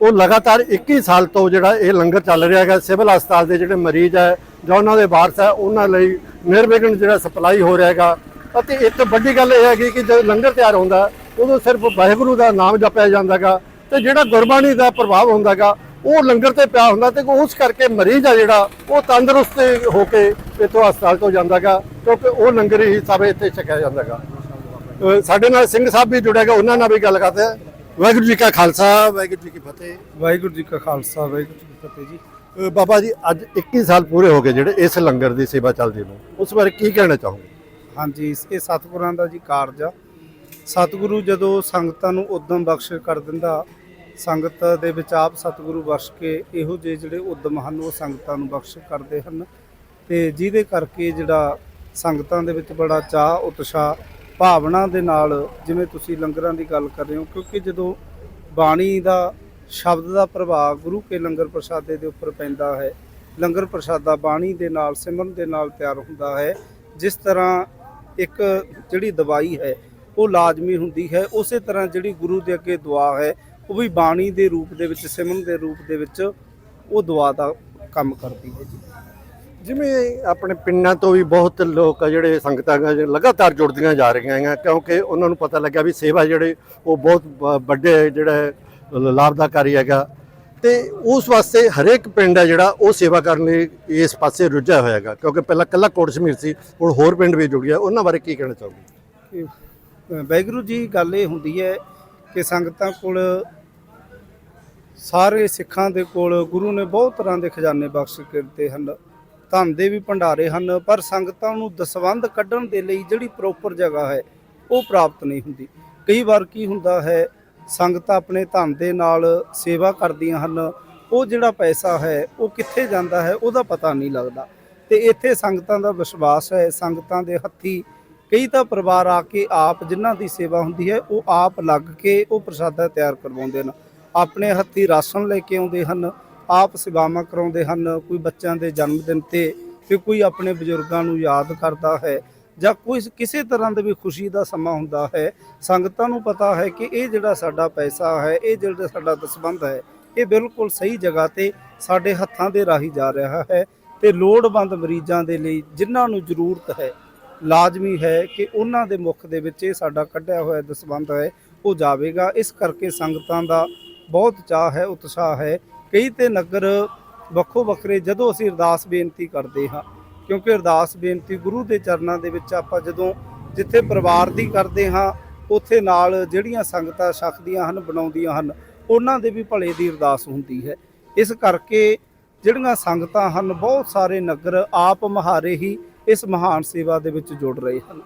ਉਹ ਲਗਾਤਾਰ 21 ਸਾਲ ਤੋਂ ਜਿਹੜਾ ਇਹ ਲੰਗਰ ਚੱਲ ਰਿਹਾ ਹੈਗਾ, ਸਿਵਲ ਹਸਪਤਾਲ ਦੇ ਜਿਹੜੇ ਮਰੀਜ਼ ਹੈ, ਜਾਂ ਉਹਨਾਂ ਦੇ ਵਾਰਸ ਹੈ, ਉਹਨਾਂ ਲਈ ਨਿਰਵਿਘਨ ਜਿਹੜਾ ਸਪਲਾਈ ਹੋ ਰਿਹਾ ਹੈਗਾ। ਅਤੇ ਇੱਕ ਵੱਡੀ ਗੱਲ ਇਹ ਹੈਗੀ ਕਿ ਜਦੋਂ ਲੰਗਰ ਤਿਆਰ ਹੁੰਦਾ, ਉਦੋਂ ਸਿਰਫ ਵਾਹਿਗੁਰੂ ਦਾ ਨਾਮ ਜਪਿਆ ਜਾਂਦਾ ਹੈਗਾ, ਤੇ ਜਿਹੜਾ ਗੁਰਬਾਣੀ ਦਾ ਪ੍ਰਭਾਵ ਹੁੰਦਾ ਹੈਗਾ ਉਹ ਲੰਗਰ ਤੇ ਪਿਆ ਹੁੰਦਾ ਤੇ ਉਸ ਕਰਕੇ ਮਰੀਜ਼ ਆ ਜਿਹੜਾ ਉਹ ਤੰਦਰੁਸਤ ਹੋ ਕੇ ਇੱਥੋਂ ਹਸਪਤਾਲ ਤੋਂ ਜਾਂਦਾ ਹੈਗਾ ਕਿਉਂਕਿ ਉਹ ਲੰਗਰ ਹੀ ਸਭ ਇੱਥੇ ਛਕਿਆ ਜਾਂਦਾ ਹੈਗਾ। ਅ, ਸਾਡੇ ਨਾਲ ਸਿੰਘ ਸਾਹਿਬ ਵੀ ਜੁੜਿਆ ਗਿਆ ਉਹਨਾਂ ਨਾਲ ਵੀ ਗੱਲ ਕਰਦੇ ਆ। ਵਾਹਿਗੁਰੂ ਜੀ ਕਾ ਖਾਲਸਾ ਵਾਹਿਗੁਰੂ ਜੀ ਕੀ ਫਤਿਹ। ਵਾਹਿਗੁਰੂ ਜੀ ਕਾ ਖਾਲਸਾ ਵਾਹਿਗੁਰੂ ਜੀ ਕੀ ਫਤਿਹ ਜੀ। ਬਾਬਾ ਜੀ ਅੱਜ 21 ਸਾਲ ਪੂਰੇ ਹੋ ਗਏ ਜਿਹੜੇ ਇਸ ਲੰਗਰ ਦੀ ਸੇਵਾ ਚੱਲਦੀ ਨੂੰ। ਉਸ ਬਾਰੇ ਕੀ ਕਹਿਣਾ ਚਾਹੋਗੇ? ਹਾਂਜੀ ਇਹ ਸਤਿਗੁਰਾਂ ਦਾ ਜੀ ਕਾਰਜ ਆ। ਸਤਿਗੁਰੂ ਜਦੋਂ ਸੰਗਤਾਂ ਨੂੰ ਉਦਮ ਬਖਸ਼ ਕਰ ਦਿੰਦਾ ਸੰਗਤ ਦੇ ਵਿੱਚ ਆਪ ਸਤਿਗੁਰੂ ਬਖਸ਼ ਕੇ ਇਹੋ ਜਿਹੇ ਜਿਹੜੇ ਉਦਮ ਹਨ, ਉਹ ਸੰਗਤਾਂ ਨੂੰ ਬਖਸ਼ ਕਰਦੇ ਹਨ। ਤੇ ਜਿਹਦੇ ਕਰਕੇ ਜਿਹੜਾ ਸੰਗਤਾਂ ਦੇ ਵਿੱਚ ਬੜਾ ਚਾਹ ਉਤਸ਼ਾਹ, ਭਾਵਨਾ ਦੇ ਨਾਲ ਜਿਵੇਂ ਤੁਸੀਂ ਲੰਗਰਾਂ ਦੀ ਗੱਲ ਕਰ ਰਹੇ ਹੋ, ਕਿਉਂਕਿ ਜਦੋਂ ਬਾਣੀ ਦਾ ਸ਼ਬਦ ਦਾ ਪ੍ਰਭਾਵ ਗੁਰੂ ਕੇ ਲੰਗਰ ਪ੍ਰਸ਼ਾਦੇ ਦੇ ਉੱਪਰ ਪੈਂਦਾ ਹੈ, ਲੰਗਰ ਪ੍ਰਸ਼ਾਦਾ ਬਾਣੀ ਦੇ ਨਾਲ, ਸਿਮਰਨ ਦੇ ਨਾਲ ਤਿਆਰ ਹੁੰਦਾ ਹੈ, ਜਿਸ ਤਰ੍ਹਾਂ ਇੱਕ ਜਿਹੜੀ ਦਵਾਈ ਹੈ, ਉਹ ਲਾਜ਼ਮੀ ਹੁੰਦੀ ਹੈ, ਉਸੇ ਤਰ੍ਹਾਂ ਜਿਹੜੀ ਗੁਰੂ ਦੇ ਅੱਗੇ ਦੁਆ ਹੈ ਉਹ ਵੀ ਬਾਣੀ ਦੇ ਰੂਪ ਦੇ ਵਿੱਚ ਸਿਮਰਨ ਦੇ ਰੂਪ ਦੇ ਵਿੱਚ ਉਹ ਦੁਆ ਦਾ ਕੰਮ ਕਰਦੀ ਹੈ ਜੀ। ਜਿਵੇਂ ਆਪਣੇ ਪਿੰਡਾਂ ਤੋਂ ਵੀ ਬਹੁਤ ਲੋਕ ਆ ਜਿਹੜੇ ਸੰਗਤਾਂ ਲਗਾਤਾਰ ਜੁੜਦੀਆਂ ਜਾ ਰਹੀਆਂ ਹੈਗੀਆਂ ਕਿਉਂਕਿ ਉਹਨਾਂ ਨੂੰ ਪਤਾ ਲੱਗਿਆ ਵੀ ਸੇਵਾ ਜਿਹੜੇ ਉਹ ਬਹੁਤ ਵੱਡੇ ਜਿਹੜਾ ਲਾਭਦਾਕਾਰੀ ਹੈਗਾ। ਤੇ ਉਸ ਵਾਸਤੇ ਹਰੇਕ ਪਿੰਡ ਹੈ ਜਿਹੜਾ ਉਹ ਸੇਵਾ ਕਰਨ ਲਈ ਇਸ ਪਾਸੇ ਰੁੱਝਿਆ ਹੋਇਆ ਹੈਗਾ ਕਿਉਂਕਿ ਪਹਿਲਾਂ ਕੱਲਾ ਕੋਟ ਸ਼ਮੀਰ ਸੀ ਹੁਣ ਹੋਰ ਪਿੰਡ ਵੀ ਜੁੜ ਗਿਆ। ਉਹਨਾਂ ਬਾਰੇ ਕੀ ਕਹਿਣਾ ਚਾਹੋਗੇ? ਵਾਹਿਗੁਰੂ ਜੀ ਗੱਲ ਇਹ ਹੁੰਦੀ ਹੈ ਕਿ ਸੰਗਤਾਂ ਕੋਲ ਸਾਰੇ ਸਿੱਖਾਂ ਦੇ ਕੋਲ ਗੁਰੂ ਨੇ ਬਹੁਤ ਤਰ੍ਹਾਂ ਦੇ ਖਜ਼ਾਨੇ ਬਖਸ਼ ਕੀਤੇ ਹਨ। ਧਨ ਦੇ ਵੀ ਭੰਡਾਰੇ ਹਨ, ਪਰ ਸੰਗਤਾਂ ਨੂੰ ਦਸਵੰਧ ਕੱਢਣ ਦੇ ਲਈ ਜਿਹੜੀ ਪ੍ਰੋਪਰ ਜਗ੍ਹਾ ਹੈ, ਉਹ ਪ੍ਰਾਪਤ ਨਹੀਂ ਹੁੰਦੀ। ਕਈ ਵਾਰ ਕੀ ਹੁੰਦਾ ਹੈ, ਸੰਗਤ ਆਪਣੇ ਧਨ ਦੇ ਨਾਲ ਸੇਵਾ ਕਰਦੀਆਂ ਹਨ, ਉਹ ਜਿਹੜਾ ਪੈਸਾ ਹੈ, ਉਹ ਕਿੱਥੇ ਜਾਂਦਾ ਹੈ, ਉਹਦਾ ਪਤਾ ਨਹੀਂ ਲੱਗਦਾ। ਤੇ ਇੱਥੇ ਸੰਗਤਾਂ ਦਾ ਵਿਸ਼ਵਾਸ ਹੈ, ਸੰਗਤਾਂ ਦੇ ਹੱਥੀ ਕਈ ਤਾਂ ਪਰਿਵਾਰ ਆ ਕੇ ਆਪ ਜਿਨ੍ਹਾਂ ਦੀ ਸੇਵਾ ਹੁੰਦੀ ਹੈ, ਉਹ ਆਪ ਲੱਗ ਕੇ ਉਹ ਪ੍ਰਸ਼ਾਦਾ ਤਿਆਰ ਕਰਵਾਉਂਦੇ ਨੇ ਆਪਣੇ ਹੱਥੀ ਰਾਸ਼ਨ ਲੈ ਕੇ ਆਉਂਦੇ ਹਨ, ਆਪ ਸੇਵਾਵਾਂ ਕਰਾਉਂਦੇ ਹਨ, ਕੋਈ ਬੱਚਿਆਂ ਦੇ ਜਨਮ ਦਿਨ ਤੇ ਫਿਰ ਕੋਈ ਆਪਣੇ ਬਜ਼ੁਰਗਾਂ ਨੂੰ ਯਾਦ ਕਰਦਾ ਹੈ ਜਾਂ ਕੋਈ ਕਿਸੇ ਤਰ੍ਹਾਂ ਦਾ ਵੀ ਖੁਸ਼ੀ ਦਾ ਸਮਾਂ ਹੁੰਦਾ ਹੈ, ਸੰਗਤਾਂ ਨੂੰ ਪਤਾ ਹੈ ਕਿ ਇਹ ਜਿਹੜਾ ਸਾਡਾ ਪੈਸਾ ਹੈ, ਇਹ ਜਿਹੜਾ ਸਾਡਾ ਦਸਬੰਧ ਹੈ, ਇਹ ਬਿਲਕੁਲ ਸਹੀ ਜਗ੍ਹਾ ਤੇ ਸਾਡੇ ਹੱਥਾਂ ਦੇ ਰਾਹੀਂ ਜਾ ਰਿਹਾ ਹੈ ਤੇ ਲੋੜਵੰਦ ਮਰੀਜ਼ਾਂ ਦੇ ਲਈ ਜਿਨ੍ਹਾਂ ਨੂੰ ਜ਼ਰੂਰਤ ਹੈ, ਲਾਜ਼ਮੀ ਹੈ ਕਿ ਉਹਨਾਂ ਦੇ ਮੁਖ ਦੇ ਵਿੱਚ ਇਹ ਸਾਡਾ ਕੱਢਿਆ ਹੋਇਆ ਦਸਬੰਧ ਹੈ, ਉਹ ਜਾਵੇਗਾ। ਇਸ ਕਰਕੇ ਸੰਗਤਾਂ ਦਾ ਬਹੁਤ ਚਾਹ ਹੈ, ਉਤਸ਼ਾਹ ਹੈ। ਕਈ ਤੇ ਨਗਰ ਵੱਖੋ ਵੱਖਰੇ ਜਦੋਂ ਅਸੀਂ ਅਰਦਾਸ ਬੇਨਤੀ ਕਰਦੇ ਹਾਂ, ਕਿਉਂਕਿ ਅਰਦਾਸ ਬੇਨਤੀ ਗੁਰੂ ਦੇ ਚਰਨਾਂ ਦੇ ਵਿੱਚ ਆਪਾਂ ਜਦੋਂ ਜਿੱਥੇ ਪਰਿਵਾਰ ਦੀ ਕਰਦੇ ਹਾਂ, ਉੱਥੇ ਨਾਲ ਜਿਹੜੀਆਂ ਸੰਗਤਾਂ ਛਕਦੀਆਂ ਹਨ, ਬਣਾਉਂਦੀਆਂ ਹਨ, ਉਹਨਾਂ ਦੇ ਵੀ ਭਲੇ ਦੀ ਅਰਦਾਸ ਹੁੰਦੀ ਹੈ। ਇਸ ਕਰਕੇ ਜਿਹੜੀਆਂ ਸੰਗਤਾਂ ਹਨ, ਬਹੁਤ ਸਾਰੇ ਨਗਰ ਆਪ ਮਹਾਰੇ ਹੀ ਇਸ ਮਹਾਨ ਸੇਵਾ ਦੇ ਵਿੱਚ ਜੁੜ ਰਹੇ ਹਨ।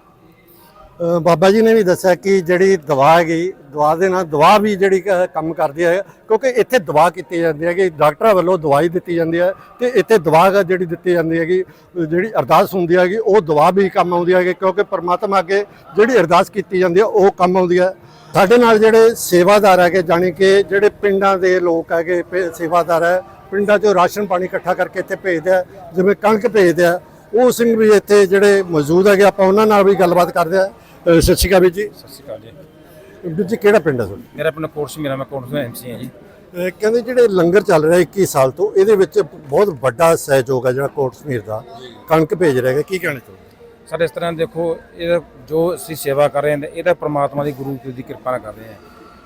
ਬਾਬਾ ਜੀ ਨੇ ਵੀ ਦੱਸਿਆ ਕਿ ਜਿਹੜੀ ਦਵਾ ਹੈਗੀ ਦਵਾ ਦੇ ਨਾਲ ਦਵਾ ਵੀ ਜਿਹੜੀ ਕੰਮ ਕਰਦੀ ਹੈ ਕਿਉਂਕਿ ਇੱਥੇ ਦਵਾ ਕੀਤੀ ਜਾਂਦੀ ਹੈ ਕਿ ਡਾਕਟਰਾਂ ਵੱਲੋਂ ਦਵਾਈ ਦਿੱਤੀ ਜਾਂਦੀ ਹੈ ਤੇ ਇੱਥੇ ਦਵਾ ਜਿਹੜੀ ਦਿੱਤੀ ਜਾਂਦੀ ਹੈਗੀ ਅ, ਜਿਹੜੀ ਅਰਦਾਸ ਹੁੰਦੀ ਹੈਗੀ ਉਹ ਦਵਾ ਵੀ ਕੰਮ ਆਉਂਦੀ ਹੈਗੀ ਕਿਉਂਕਿ ਪਰਮਾਤਮਾ ਅੱਗੇ ਜਿਹੜੀ ਅਰਦਾਸ ਕੀਤੀ ਜਾਂਦੀ ਹੈ ਉਹ ਕੰਮ ਆਉਂਦੀ ਹੈ। ਸਾਡੇ ਨਾਲ ਜਿਹੜੇ ਸੇਵਾਦਾਰ ਹੈਗੇ ਜਾਣੀ ਕਿ ਜਿਹੜੇ ਪਿੰਡਾਂ ਦੇ ਲੋਕ ਹੈਗੇ ਪੇ- ਸੇਵਾਦਾਰ ਹੈ ਪਿੰਡਾਂ 'ਚੋਂ ਰਾਸ਼ਨ ਪਾਣੀ ਇਕੱਠਾ ਕਰਕੇ ਇੱਥੇ ਭੇਜਦੇ ਆ ਜਿਵੇਂ ਕਣਕ ਭੇਜਦੇ ਆ ਉਹ ਸਿੰਘ ਵੀ ਇੱਥੇ ਜਿਹੜੇ ਮੌਜੂਦ ਹੈਗੇ ਆਪਾਂ ਉਹਨਾਂ ਨਾਲ ਵੀ ਗੱਲਬਾਤ ਕਰਦੇ ਆ। ਅ, ਸਤਿ ਸ਼੍ਰੀ ਅਕਾਲ ਵੀਰ ਜੀ। ਸਤਿ ਸ਼੍ਰੀ ਅਕਾਲ ਜੀ। ਵੀਰ ਜੀ ਕਿਹੜਾ ਪਿੰਡ ਹੈ ਤੁਹਾਡਾ? ਮੇਰਾ ਪਿੰਡ ਕੋਰਸ ਮੇਰਾ ਮੈਂ ਕੋਰਸ ਦਾ ਐਮਸੀ ਹਾਂ ਜੀ। ਅ, ਕਹਿੰਦੇ ਜਿਹੜੇ ਲੰਗਰ ਚੱਲ ਰਿਹਾ 21 ਸਾਲ ਤੋਂ ਇਹਦੇ ਵਿੱਚ ਬਹੁਤ ਵੱਡਾ ਸਹਿਯੋਗ ਹੈ ਜਿਹੜਾ ਕੋਟ ਸਮੀਰ ਦਾ। ਕਣਕ ਭੇਜ ਰਿਹਾ ਹੈ ਕੀ ਕਹਿਣਾ ਚਾਹੁੰਦੇ ਸਰ ਇਸ ਤਰ੍ਹਾਂ ਦੇਖੋ ਇਹ ਜੋ ਅਸੀਂ ਸੇਵਾ ਕਰ ਰਹੇ ਹਾਂ ਇਹਦਾ ਪ੍ਰਮਾਤਮਾ ਦੀ ਗੁਰੂ ਦੀ ਕਿਰਪਾ ਨਾਲ ਕਰ ਰਹੇ ਹਾਂ।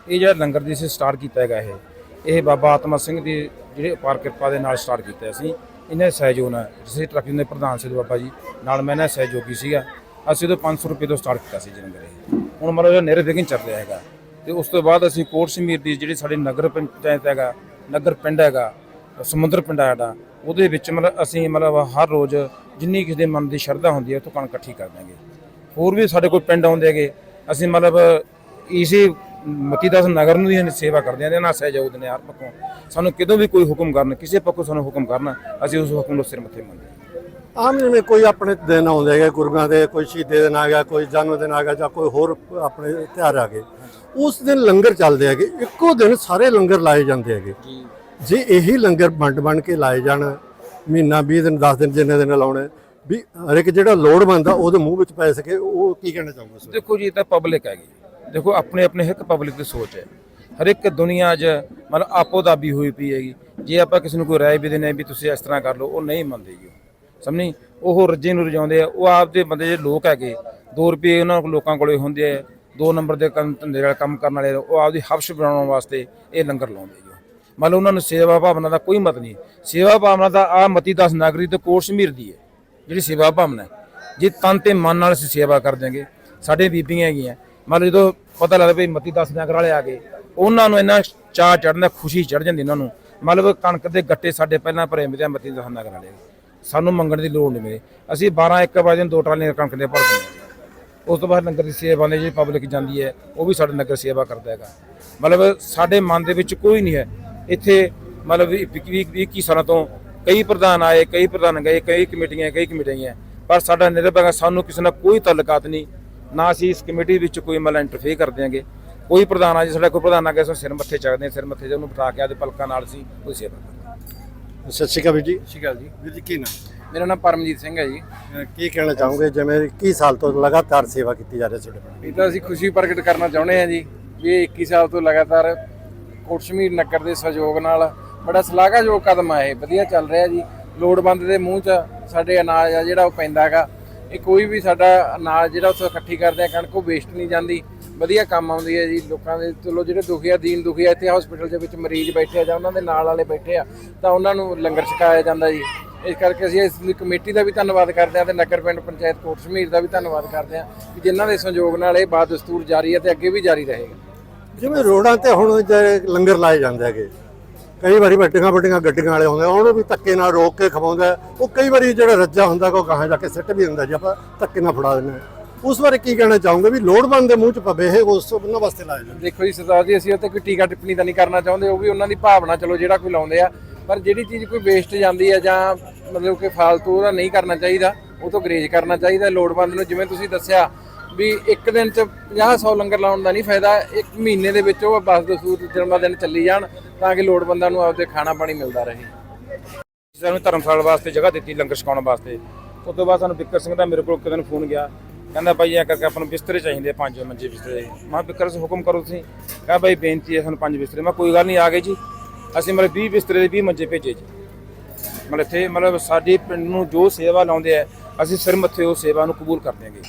ਇਹ ਜਿਹੜਾ ਲੰਗਰ ਦੀ ਅਸੀਂ ਸਟਾਰਟ ਕੀਤਾ ਹੈਗਾ ਇਹ ਇਹ ਬਾਬਾ ਆਤਮਾ ਸਿੰਘ ਦੀ ਜਿਹੜੇ ਅਪਾਰ ਕਿਰਪਾ ਦੇ ਨਾਲ ਸਟਾਰਟ ਕੀਤਾ ਅਸੀਂ। ਇਹਨਾਂ ਦੇ ਸਹਿਯੋਗ ਨਾਲ ਜਿਸੇ ਟਰੱਕ ਦੇ ਪ੍ਰਧਾਨ ਸੀ ਬਾਬਾ ਜੀ ਨਾਲ ਮੈਂ ਇਹਨਾਂ ਦਾ ਸਹਿਯੋਗੀ ਸੀਗਾ। ਅਸੀਂ ਉਦੋਂ 500 ਰੁਪਏ ਤੋਂ ਸਟਾਰਟ ਕੀਤਾ ਸੀ ਜੀ ਇਹ। ਹੁਣ ਮਤਲਬ ਜਿਹੜਾ ਨਿਰੇ ਵਿਗਨ ਚੱਲ ਰਿਹਾ ਹੈਗਾ। ਤੇ ਉਸ ਤੋਂ ਬਾਅਦ ਅਸੀਂ ਕੋਟ ਸਮੀਰ ਦੀ ਜਿਹੜੀ ਸਾਡੇ ਨਗਰ ਪੰਚਾਇਤ ਹੈਗਾ, ਨਗਰ ਪਿੰਡ ਹੈਗਾ, ਸਮੁੰਦਰ ਪਿੰਡ ਹੈ ਸਾਡਾ, ਉਹਦੇ ਵਿੱਚ ਮਤਲਬ ਅਸੀਂ ਮਤਲਬ ਹਰ ਰੋਜ਼ ਜਿੰਨੀ ਕਿਸੇ ਦੇ ਮਨ ਦੀ ਸ਼ਰਧਾ ਹੁੰਦੀ ਹੈ, ਉਹ ਤੋਂ ਕਣਕ ਇਕੱਠੀ ਕਰ ਦਾਂਗੇ ਹੋਰ ਵੀ ਸਾਡੇ ਕੋਲ ਪਿੰਡ ਆਉਂਦੇ ਹੈਗੇ, ਅਸੀਂ ਮਤਲਬ ਇਸੇ ਮਤੀ ਦਾਸ ਨਗਰ ਨੂੰ ਹੀ ਸੇਵਾ ਕਰਦੇ ਹਾਂ, ਇਹਦੇ ਨਾਲ ਸਹਿਯੋਗ ਨੇ ਹਰ ਪੱਖੋਂ। ਸਾਨੂੰ ਕਿਦੋਂ ਵੀ ਕੋਈ ਹੁਕਮ ਕਰਨ, ਕਿਸੇ ਪੱਖੋਂ ਸਾਨੂੰ ਹੁਕਮ ਕਰਨ, ਅਸੀਂ ਉਸ ਹੁਕਮ ਨੂੰ ਸਿਰ ਮੱਥੇ ਮੰਨਦੇ ਹਾਂ। ਆਮ ਜਿਵੇਂ ਕੋਈ ਆਪਣੇ ਦਿਨ ਆਉਂਦੇ ਹੈਗੇ ਗੁਰੂਆਂ ਦੇ ਕੋਈ ਸ਼ਹੀਦੇ ਦਿਨ ਆ ਗਿਆ ਕੋਈ ਜਨਮ ਦਿਨ ਆ ਗਿਆ ਜਾਂ ਕੋਈ ਹੋਰ ਆਪਣੇ ਤਿਉਹਾਰ ਆ ਗਏ ਉਸ ਦਿਨ ਲੰਗਰ ਚੱਲਦੇ ਹੈਗੇ ਇੱਕੋ ਦਿਨ ਸਾਰੇ ਲੰਗਰ ਲਾਏ ਜਾਂਦੇ ਹੈਗੇ। ਜੇ। ਇਹੀ ਲੰਗਰ ਵੰਡ ਬਣ ਕੇ ਲਾਏ ਜਾਣ ਮਹੀਨਾ 20 ਦਿਨ 10 ਦਿਨ ਜਿੰਨੇ ਦਿਨ ਲਾਉਣੇ ਵੀ ਹਰ ਇੱਕ ਜਿਹੜਾ ਲੋੜਵੰਦ ਆ ਉਹਦੇ ਮੂੰਹ ਵਿੱਚ ਪੈ ਸਕੇ ਉਹ ਕੀ ਕਹਿਣਾ ਚਾਹੋਗੇ ਬਾਰੇ? ਦੇਖੋ ਜੀ ਇਹ ਤਾਂ ਪਬਲਿਕ ਹੈਗੀ। ਦੇਖੋ ਆਪਣੇ ਆਪਣੇ ਇੱਕ ਪਬਲਿਕ ਦੀ ਸੋਚ ਹੈ। ਹਰ ਇੱਕ ਦੁਨੀਆ 'ਚ ਮਤਲਬ ਆਪੋ ਦਾਬੀ ਹੋਈ ਪਈ ਹੈਗੀ। ਜੇ ਆਪਾਂ ਕਿਸੇ ਨੂੰ ਕੋਈ ਰਾਏ ਵੀ ਹਾਂ ਵੀ ਤੁਸੀਂ ਇਸ ਤਰ੍ਹਾਂ ਕਰ ਲਓ ਉਹ ਨਹੀਂ ਮੰਨਦੇ ਜੀ। ਸਮਝੀ? ਉਹ ਰੱਜੇ ਨੂੰ ਰਜਾਉਂਦੇ ਆ। ਉਹ ਆਪਦੇ ਬੰਦੇ ਜਿਹੜੇ ਲੋਕ ਹੈਗੇ 2 ਰੁਪਏ ਉਹਨਾਂ ਕੋਲ ਲੋਕਾਂ ਕੋਲੇ ਹੁੰਦੇ ਆ, ਦੋ ਨੰਬਰ ਦੇ ਕੰਮ, ਧੰਦੇ ਨਾਲ ਕੰਮ ਕਰਨ ਵਾਲੇ ਉਹ ਆਪਦੀ ਹਫਸ਼ ਬਣਾਉਣ ਵਾਸਤੇ ਇਹ ਲੰਗਰ ਲਾਉਂਦੇ ਜੀ ਮਤਲਬ ਉਹਨਾਂ ਨੂੰ ਸੇਵਾ ਭਾਵਨਾ ਦਾ ਕੋਈ ਮਤ ਨਹੀਂ। ਸੇਵਾ ਭਾਵਨਾ ਦਾ ਆ ਮਤੀ ਦਸ ਨਾਗਰੀ ਤੇ ਕੋਰਸ ਦੀ ਹੈ, ਜਿਹੜੀ ਸੇਵਾ ਭਾਵਨਾ ਹੈ। ਜੇ ਤਨ ਤੇ ਮਨ ਨਾਲ ਅਸੀਂ ਸੇਵਾ ਕਰ ਦਿਆਂਗੇ, ਸਾਡੇ ਬੀਬੀਆਂ ਹੈਗੀਆਂ। ਮਤਲਬ ਜਦੋਂ ਪਤਾ ਲੱਗਦਾ ਵੀ ਮਤੀ ਦਸ ਨਗਰ ਵਾਲੇ ਆ ਗਏ, ਉਹਨਾਂ ਨੂੰ ਇੰਨਾ ਚਾਹ ਚੜ੍ਹਦਾ ਖੁਸ਼ੀ ਚੜ ਜਾਂਦੀ ਉਹਨਾਂ ਨੂੰ। ਮਤਲਬ ਕਣਕ ਦੇ ਗੱਟੇ ਸਾਡੇ ਪਹਿਲਾਂ ਭਰੇ ਹੁੰਦੇ ਆ ਮਤੀ ਦਸ ਨਗਰ ਵਾਲੇ। ਸਾਨੂੰ ਮੰਗਣ ਦੀ ਲੋੜ ਨਹੀਂ ਮੇਰੇ ਅਸੀਂ 12 1 ਵਜੇ ਨੂੰ ਦੋ ਟਰਾਲੀਆਂ ਕਣਕ ਦੇ ਭਰ ਦਿੰਦੇ ਹਾਂ। ਉਸ ਤੋਂ ਬਾਅਦ ਲੰਗਰ ਦੀ ਸੇਵਾ ਨੇ ਜਿਹੜੀ ਪਬਲਿਕ ਜਾਂਦੀ ਹੈ, ਉਹ ਵੀ ਸਾਡੇ ਨਗਰ ਸੇਵਾ ਕਰਦਾ ਹੈਗਾ। ਮਤਲਬ ਸਾਡੇ ਮਨ ਦੇ ਵਿੱਚ ਕੋਈ ਨਹੀਂ ਹੈ। ਇੱਥੇ ਮਤਲਬ 20 21 ਸਾਲਾਂ ਤੋਂ ਕਈ ਪ੍ਰਧਾਨ ਆਏ, ਕਈ ਪ੍ਰਧਾਨ ਗਏ, ਕਈ ਕਮੇਟੀਆਂ ਕਈ ਕਮੇਟੀਆਂ ਪਰ ਸਾਡਾ ਨਿਰਭਰ ਸਾਨੂੰ ਕਿਸੇ ਨਾਲ ਕੋਈ ਤਾਲੁਕਾਤ ਨਹੀਂ। ਨਾ ਅਸੀਂ ਇਸ ਕਮੇਟੀ ਵਿੱਚ ਕੋਈ ਮਤਲਬ ਇੰਟਰਫੇਅਰ ਕਰਦੇ ਹਾਂਗੇ। ਕੋਈ ਪ੍ਰਧਾਨ ਆ ਜੀ, ਸਾਡਾ ਕੋਈ ਪ੍ਰਧਾਨ ਆ ਗਿਆ, ਅਸੀਂ ਸਿਰ ਮੱਥੇ ਚੱਕਦੇ ਹਾਂ, ਸਿਰ ਮੱਥੇ 'ਚ ਉਹਨੂੰ ਬਿਠਾ ਕੇ ਆਦੇ ਪਲਕਾਂ ਨਾਲ ਅਸੀਂ ਕੋਈ ਸੇਵਾ ਕਰਦੇ ਹਾਂ। ਸਤਿ ਸ਼੍ਰੀ ਅਕਾਲ ਵੀਰ ਜੀ। ਸਤਿ ਸ਼੍ਰੀ ਅਕਾਲ ਜੀ। ਵੀਰ ਜੀ ਕੀ ਨਾਮ? ਮੇਰਾ ਨਾਮ ਪਰਮਜੀਤ ਸਿੰਘ ਹੈ ਜੀ। ਅਹ ਕੀ ਕਹਿਣਾ ਚਾਹੋਗੇ? ਜਿਵੇਂ 21 ਸਾਲ ਤੋਂ ਲਗਾਤਾਰ ਸੇਵਾ ਕੀਤੀ ਜਾ ਰਹੀ ਹੈ ਤੁਹਾਡੇ ਪਿੰਡ ਇਹ ਤਾਂ ਅਸੀਂ ਖੁਸ਼ੀ ਪ੍ਰਗਟ ਕਰਨਾ ਚਾਹੁੰਦੇ ਹਾਂ ਜੀ ਵੀ ਇਹ 21 ਸਾਲ ਤੋਂ ਲਗਾਤਾਰ ਕੋਟਸ਼ਮੀਰ ਨਗਰ ਦੇ ਸਹਿਯੋਗ ਨਾਲ ਬੜਾ ਸ਼ਲਾਘਾਯੋਗ ਕਦਮ ਆ ਇਹ ਵਧੀਆ ਚੱਲ ਰਿਹਾ ਜੀ। ਲੋੜਵੰਦ ਦੇ ਮੂੰਹ 'ਚ ਸਾਡੇ ਅਨਾਜ ਆ ਜਿਹੜਾ ਉਹ ਪੈਂਦਾ ਹੈਗਾ। ਇਹ ਕੋਈ ਵੀ ਸਾਡਾ ਅਨਾਜ ਜਿਹੜਾ ਉੱਥੋਂ ਇਕੱਠੀ ਕਰਦੇ ਆ ਕਣਕ ਉਹ ਵੇਸਟ ਨਹੀਂ ਜਾਂਦੀ। ਵਧੀਆ ਕੰਮ ਆਉਂਦੀ ਹੈ ਜੀ ਲੋਕਾਂ ਦੇ ਚਲੋ ਜਿਹੜੇ ਦੁਖੀਆ ਦੀਨ ਦੁਖੀਆ ਇੱਥੇ ਹਸਪੀਟਲ ਦੇ ਵਿੱਚ ਮਰੀਜ਼ ਬੈਠੇ ਆ ਜਾਂ ਉਹਨਾਂ ਦੇ ਨਾਲ ਵਾਲੇ ਬੈਠੇ ਆ ਤਾਂ ਉਹਨਾਂ ਨੂੰ ਲੰਗਰ ਛਕਾਇਆ ਜਾਂਦਾ ਜੀ। ਇਸ ਕਰਕੇ ਅਸੀਂ ਇਸ ਕਮੇਟੀ ਦਾ ਵੀ ਧੰਨਵਾਦ ਕਰਦੇ ਹਾਂ ਤੇ ਨਗਰ ਪਿੰਡ ਪੰਚਾਇਤ ਕੋਟ ਸ਼ਮੀਰ ਦਾ ਵੀ ਧੰਨਵਾਦ ਕਰਦੇ ਹਾਂ ਕਿ ਜਿਨ੍ਹਾਂ ਦੇ ਸੰਯੋਗ ਨਾਲ ਇਹ ਬਾਦ ਦਸਤੂਰ ਜਾਰੀ ਹੈ ਤੇ ਅੱਗੇ ਵੀ ਜਾਰੀ ਰਹੇਗਾ। ਜਿਵੇਂ ਰੋਡਾਂ ਤੇ ਹੁਣ ਜੇ ਲੰਗਰ ਲਾਏ ਜਾਂਦੇ ਹੈਗੇ ਕਈ ਵਾਰੀ ਵੱਡੀਆਂ ਵੱਡੀਆਂ ਗੱਡੀਆਂ ਵਾਲੇ ਹੁੰਦੇ ਆ, ਉਹਨੂੰ ਵੀ ਧੱਕੇ ਨਾਲ ਰੋਕ ਕੇ ਖਵਾਉਂਦਾ ਉਹ ਕਈ ਵਾਰੀ ਜਿਹੜਾ ਰੱਜਾ ਹੁੰਦਾ ਕੋ ਗਾਹਾਂ ਜਾ ਕੇ ਸਿੱਟ ਵੀ ਹੁੰਦਾ ਜੇ ਆਪਾਂ ਧੱਕੇ ਨਾਲ ਫੜਾ ਦਿੰਦੇ ਹਾਂ। ਉਸ ਬਾਰੇ ਕੀ ਕਹਿਣਾ ਚਾਹੋਗੇ ਵੀ ਲੋੜਵੰਦ ਦੇ ਮੂੰਹ ਚ ਪਵੇ ਇਹ ਉਸ ਉਹਨਾਂ ਵਾਸਤੇ ਲਾਏ ਜਾਂਦੇ ਦੇਖੋ ਜੀ ਸਰਦਾਰ ਜੀ ਅਸੀਂ ਉੱਤੇ ਕੋਈ ਟੀਕਾ ਟਿੱਪਣੀ ਤਾਂ ਨਹੀਂ ਕਰਨਾ ਚਾਹੁੰਦੇ ਉਹ ਵੀ ਉਹਨਾਂ ਦੀ ਭਾਵਨਾ ਚਲੋ ਜਿਹੜਾ ਕੋਈ ਲਾਉਂਦੇ ਆ। ਪਰ ਜਿਹੜੀ ਚੀਜ਼ ਕੋਈ ਵੇਸਟ ਜਾਂਦੀ ਹੈ ਜਾਂ ਮਤਲਬ ਕਿ ਫਾਲਤੂ ਉਹਦਾ ਨਹੀਂ ਕਰਨਾ ਚਾਹੀਦਾ ਉਹ ਤੋਂ ਗਰੇਜ ਕਰਨਾ ਚਾਹੀਦਾ ਲੋੜਵੰਦ ਨੂੰ। ਜਿਵੇਂ ਤੁਸੀਂ ਦੱਸਿਆ ਵੀ ਇੱਕ ਦਿਨ ਚ 50 100 ਲੰਗਰ ਲਾਉਣ ਦਾ ਨਹੀਂ ਫਾਇਦਾ ਇੱਕ ਮਹੀਨੇ ਦੇ ਵਿੱਚ ਉਹ ਬਸ ਦਸੂਰ ਜਨਮ ਦਿਨ ਚੱਲੀ ਜਾਣ ਤਾਂ ਕਿ ਲੋੜਵੰਦਾਂ ਨੂੰ ਆਪਦੇ ਖਾਣਾ ਪਾਣੀ ਮਿਲਦਾ ਰਹੇ। ਸਾਨੂੰ ਧਰਮਸ਼ਾਲਾ ਵਾਸਤੇ ਜਗ੍ਹਾ ਦਿੱਤੀ ਲੰਗਰ ਛਕਾਉਣ ਵਾਸਤੇ। ਉਸ ਤੋਂ ਬਾਅਦ ਸਾਨੂੰ ਬਿੱਕਰ ਸਿੰਘ ਦਾ ਮੇਰੇ ਕੋਲ ਇੱਕ ਦਿਨ ਫੋਨ ਗਿਆ। ਕਹਿੰਦਾ ਭਾਈ ਐ ਕਰਕੇ ਆਪਾਂ ਨੂੰ ਬਿਸਤਰੇ ਚਾਹੀਦੇ ਪੰਜ ਮੰਜੇ ਬਿਸਤਰੇ। ਮੈਂ ਕਿਹਾ ਬਿੱਕਰ ਸਿੰਘ ਹੁਕਮ ਕਰੋ ਤੁਸੀਂ। ਕਹਿੰਦਾ ਭਾਈ ਬੇਨਤੀ ਹੈ ਸਾਨੂੰ ਪੰਜ ਬਿਸਤਰੇ। ਮੈਂ ਕਿਹਾ ਕੋਈ ਗੱਲ ਨਹੀਂ ਆ ਗਏ ਜੀ। ਅਸੀਂ ਮਤਲਬ 20 ਬਿਸਤਰੇ ਦੇ 20 ਮੰਜੇ ਭੇਜੇ ਜੀ। ਮਤਲਬ ਇੱਥੇ ਮਤਲਬ ਸਾਡੇ ਪਿੰਡ ਨੂੰ ਜੋ ਸੇਵਾ ਲਾਉਂਦੇ ਆ ਅਸੀਂ ਸਿਰ ਮੱਥੇ ਉਹ ਸੇਵਾ ਨੂੰ ਕਬੂਲ ਕਰ ਦਿਆਂਗੇ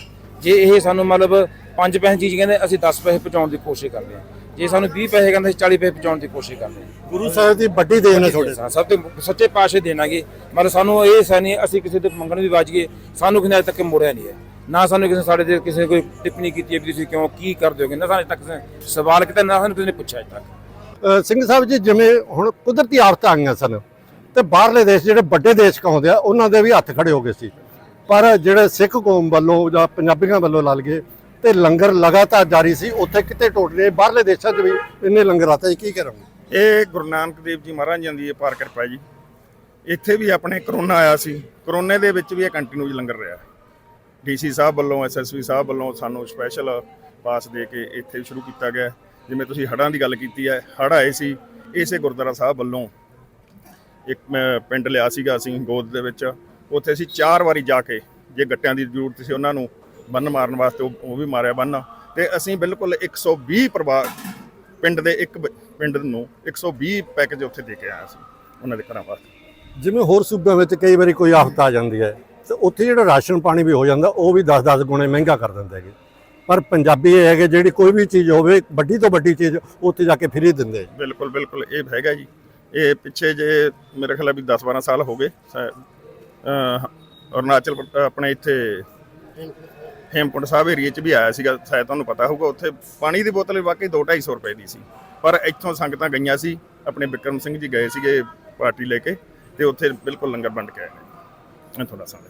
ਜੇ ਇਹ ਸਾਨੂੰ ਮਤਲਬ ਪੰਜ ਪੈਸੇ ਚੀਜ਼ ਕਹਿੰਦੇ ਅਸੀਂ 10 ਪੈਸੇ ਪਹੁੰਚਾਉਣ ਦੀ ਕੋਸ਼ਿਸ਼ ਕਰਦੇ ਹਾਂ। ਜੇ ਸਾਨੂੰ 20 ਪੈਸੇ ਕਹਿੰਦੇ ਅਸੀਂ 40 ਪੈਸੇ ਪਹੁੰਚਾਉਣ ਦੀ ਕੋਸ਼ਿਸ਼ ਕਰਦੇ ਹਾਂ। ਗੁਰੂ ਸਾਹਿਬ ਦੀ ਵੱਡੀ ਦੇਣ ਹੈ ਤੁਹਾਡੇ। ਸਭ ਤੋਂ ਸੱਚੇ ਪਾਸ਼ੇ ਦੇਣਾਗੇ ਮਤਲਬ ਸਾਨੂੰ ਇਹ ਸਾਨੀ ਅਸੀਂ ਕਿਸੇ ਦੇ ਮੰਗਣ ਵੀ ਵੱਜ ਗਏ ਸਾਨੂੰ ਕਿਸੇ ਨੇ ਅਜੇ ਤੱਕ ਮੋੜਿਆ ਨਹੀਂ ਹੈ। ਨਾ ਸਾਨੂੰ ਕਿਸੇ ਸਾਡੇ ਤੇ ਕਿਸੇ ਕੋਈ ਟਿੱਪਣੀ ਕੀਤੀ ਹੈ ਵੀ ਤੁਸੀਂ ਕਿਉਂ ਕੀ ਕਰਦੇ ਹੋਗੇ ਨਾ ਸਾਨੂੰ ਤੱਕ ਸਵਾਲ ਕੀਤਾ ਨਾ ਸਾਨੂੰ ਕਿਸੇ ਨੇ ਪੁੱਛਿਆ ਅਜੇ ਤੱਕ। ਸਿੰਘ ਸਾਹਿਬ ਜੀ ਜਿਵੇਂ ਹੁਣ ਕੁਦਰਤੀ ਆਫਤਾਂ ਆਈਆਂ ਸਨ ਤੇ ਬਾਹਰਲੇ ਦੇਸ਼ ਜਿਹੜੇ ਵੱਡੇ ਦੇਸ਼ ਕਹਾਉਂਦੇ ਆ ਉਹਨਾਂ ਦੇ ਵੀ ਹੱਥ ਖੜੇ ਹੋ ਗਏ ਸੀ। ਪਰ ਜਿਹੜੇ ਸਿੱਖ ਕੌਮ ਵੱਲੋਂ ਜਾਂ ਪੰਜਾਬੀਆਂ ਵੱਲੋਂ ਲਾ ਲਈਏ ਤੇ ਲੰਗਰ ਲਗਾਤਾਰ ਜਾਰੀ ਸੀ ਉੱਥੇ ਕਿਤੇ ਟੁੱਟ ਰਹੇ ਬਾਹਰਲੇ ਦੇਸ਼ਾਂ 'ਚ ਵੀ ਇੰਨੇ ਲੰਗਰ ਆਤੇ ਜੀ ਕੀ ਕਰਾਂਗੇ ਇਹ ਗੁਰੂ ਨਾਨਕ ਦੇਵ ਜੀ ਮਹਾਰਾਜ ਜੀ ਦੀ ਇਹ ਪਾਰ ਕਿਰਪਾ ਜੀ। ਇੱਥੇ ਵੀ ਆਪਣੇ ਕਰੋਨਾ ਆਇਆ ਸੀ ਕਰੋਨੇ ਦੇ ਵਿੱਚ ਵੀ ਇਹ ਕੰਟੀਨਿਊ ਲੰਗਰ ਰਿਹਾ। ਡੀਸੀ ਸਾਹਿਬ ਵੱਲੋਂ ਐਸਐਸਪੀ ਸਾਹਿਬ ਵੱਲੋਂ ਸਾਨੂੰ ਸਪੈਸ਼ਲ ਪਾਸ ਦੇ ਕੇ ਇੱਥੇ ਸ਼ੁਰੂ ਕੀਤਾ ਗਿਆ। ਜਿਵੇਂ ਤੁਸੀਂ ਹੜ੍ਹਾਂ ਦੀ ਗੱਲ ਕੀਤੀ ਹੈ, ਹੜ੍ਹ ਆਏ ਸੀ, ਇਸੇ ਗੁਰਦੁਆਰਾ ਸਾਹਿਬ ਵੱਲੋਂ ਇੱਕ ਪਿੰਡ ਲਿਆ ਸੀਗਾ ਅਸੀਂ ਗੋਦ ਦੇ ਵਿੱਚ। ਉੱਥੇ ਅਸੀਂ ਚਾਰ ਵਾਰੀ ਜਾ ਕੇ ਜੇ ਗੱਟਿਆਂ ਦੀ ਜ਼ਰੂਰਤ ਸੀ ਉਹਨਾਂ ਨੂੰ ਬੰਨ ਮਾਰਨ ਵਾਸਤੇ ਉਹ ਉਹ ਵੀ ਮਾਰਿਆ ਬੰਨ। ਤੇ ਅਸੀਂ ਬਿਲਕੁਲ 120 ਪਰਿਵਾਰ ਪਿੰਡ ਦੇ ਇੱਕ ਪਿੰਡ ਨੂੰ 120 ਪੈਕੇਜ ਉੱਥੇ ਦੇ ਕੇ ਆਇਆ ਸੀ, ਉਹਨਾਂ ਦੇ ਘਰਾਂ ਵਾਸਤੇ। ਜਿਵੇਂ ਹੋਰ ਸੂਬਿਆਂ ਵਿੱਚ ਕਈ ਵਾਰੀ ਕੋਈ ਆਫਤ ਆ ਜਾਂਦੀ ਹੈ। ਤੇ ਉੱਥੇ ਜਿਹੜਾ ਰਾਸ਼ਨ ਪਾਣੀ ਵੀ ਹੋ ਜਾਂਦਾ ਉਹ ਵੀ 10-10 ਗੁਣੇ ਮਹਿੰਗਾ ਕਰ ਦਿੰਦੇ ਹੈਗੇ। ਪਰ ਪੰਜਾਬੀ ਇਹ ਹੈਗੇ ਜਿਹੜੀ ਕੋਈ ਵੀ ਚੀਜ਼ ਹੋਵੇ ਵੱਡੀ ਤੋਂ ਵੱਡੀ ਚੀਜ਼ ਉੱਥੇ ਜਾ ਕੇ ਫਰੀ ਦਿੰਦੇ ਬਿਲਕੁਲ ਬਿਲਕੁਲ ਇਹ ਹੈਗਾ ਜੀ। ਇਹ ਪਿੱਛੇ ਜੇ ਮੇਰੇ ਖਿਆਲ ਆ ਵੀ 10-12 ਸਾਲ ਹੋ ਗਏ ਸ਼ਾਇਦ, ਅਰੁਣਾਚਲ ਆਪਣੇ ਇੱਥੇ ਹੇਮਕੁੰਟ ਸਾਹਿਬ ਏਰੀਏ 'ਚ ਵੀ ਆਇਆ ਸੀਗਾ ਸ਼ਾਇਦ ਤੁਹਾਨੂੰ ਪਤਾ ਹੋਊਗਾ ਉੱਥੇ ਪਾਣੀ ਦੀ ਬੋਤਲ ਵਾਕਈ 2-250 ਰੁਪਏ ਦੀ ਸੀ। ਪਰ ਇੱਥੋਂ ਸੰਗਤਾਂ ਗਈਆਂ ਸੀ ਆਪਣੇ ਵਿਕਰਮ ਸਿੰਘ ਜੀ ਗਏ ਸੀਗੇ ਪਾਰਟੀ ਲੈ ਕੇ ਤੇ ਉੱਥੇ ਬਿਲਕੁਲ ਲੰਗਰ ਵੰਡ ਕੇ ਆਏ ਨੇ ਤੁਹਾਡਾ ਸਾਡਾ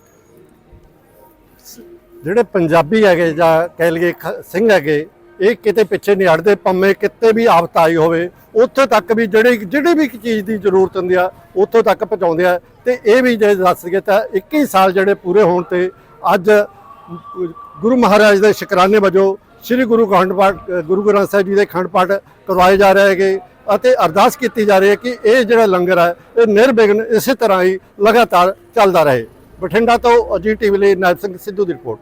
ਜਿਹੜੇ ਪੰਜਾਬੀ ਹੈਗੇ ਜਾਂ ਕਹਿ ਲਈਏ ਖ- ਸਿੰਘ ਹੈਗੇ, ਇਹ ਕਿਤੇ ਪਿੱਛੇ ਨਹੀਂ ਹਟਦੇ ਪੰਮੇ ਕਿਤੇ ਵੀ ਆਫਤ ਆਈ ਹੋਵੇ, ਉੱਥੇ ਤੱਕ ਵੀ ਜਿਹੜੇ, ਜਿਹੜੀ ਵੀ ਚੀਜ਼ ਦੀ ਜ਼ਰੂਰਤ ਹੁੰਦੀ ਆ, ਉੱਥੋਂ ਤੱਕ ਪਹੁੰਚਾਉਂਦੇ ਆ। ਤੇ ਇਹ ਵੀ ਜੇ ਦੱਸ ਸਕੇ ਤਾਂ 21 ਸਾਲ ਜਿਹੜੇ ਪੂਰੇ ਹੋਣ ਤੇ ਅੱਜ ਗੁਰੂ ਮਹਾਰਾਜ ਦੇ ਸ਼ੁਕਰਾਨੇ ਵਜੋਂ ਸ੍ਰੀ ਗੁਰੂ ਅਖੰਡ ਪਾਠ, ਗੁਰੂ ਗ੍ਰੰਥ ਸਾਹਿਬ ਜੀ ਦੇ ਅਖੰਡ ਪਾਠ ਕਰਵਾਏ ਜਾ ਰਹੇ ਹੈਗੇ ਅਤੇ ਅਰਦਾਸ ਕੀਤੀ ਜਾ ਰਹੀ ਹੈ ਕਿ ਇਹ ਜਿਹੜਾ ਲੰਗਰ ਹੈ, ਇਹ ਨਿਰਵਿਘਨ ਇਸੇ ਤਰ੍ਹਾਂ ਹੀ ਲਗਾਤਾਰ ਚੱਲਦਾ ਰਹੇ। ਬਠਿੰਡਾ ਤੋਂ ਅਜੀਤ ਟੀਵੀ ਲਈ ਨਾਇਬ ਸਿੰਘ ਸਿੱਧੂ ਦੀ ਰਿਪੋਰਟ।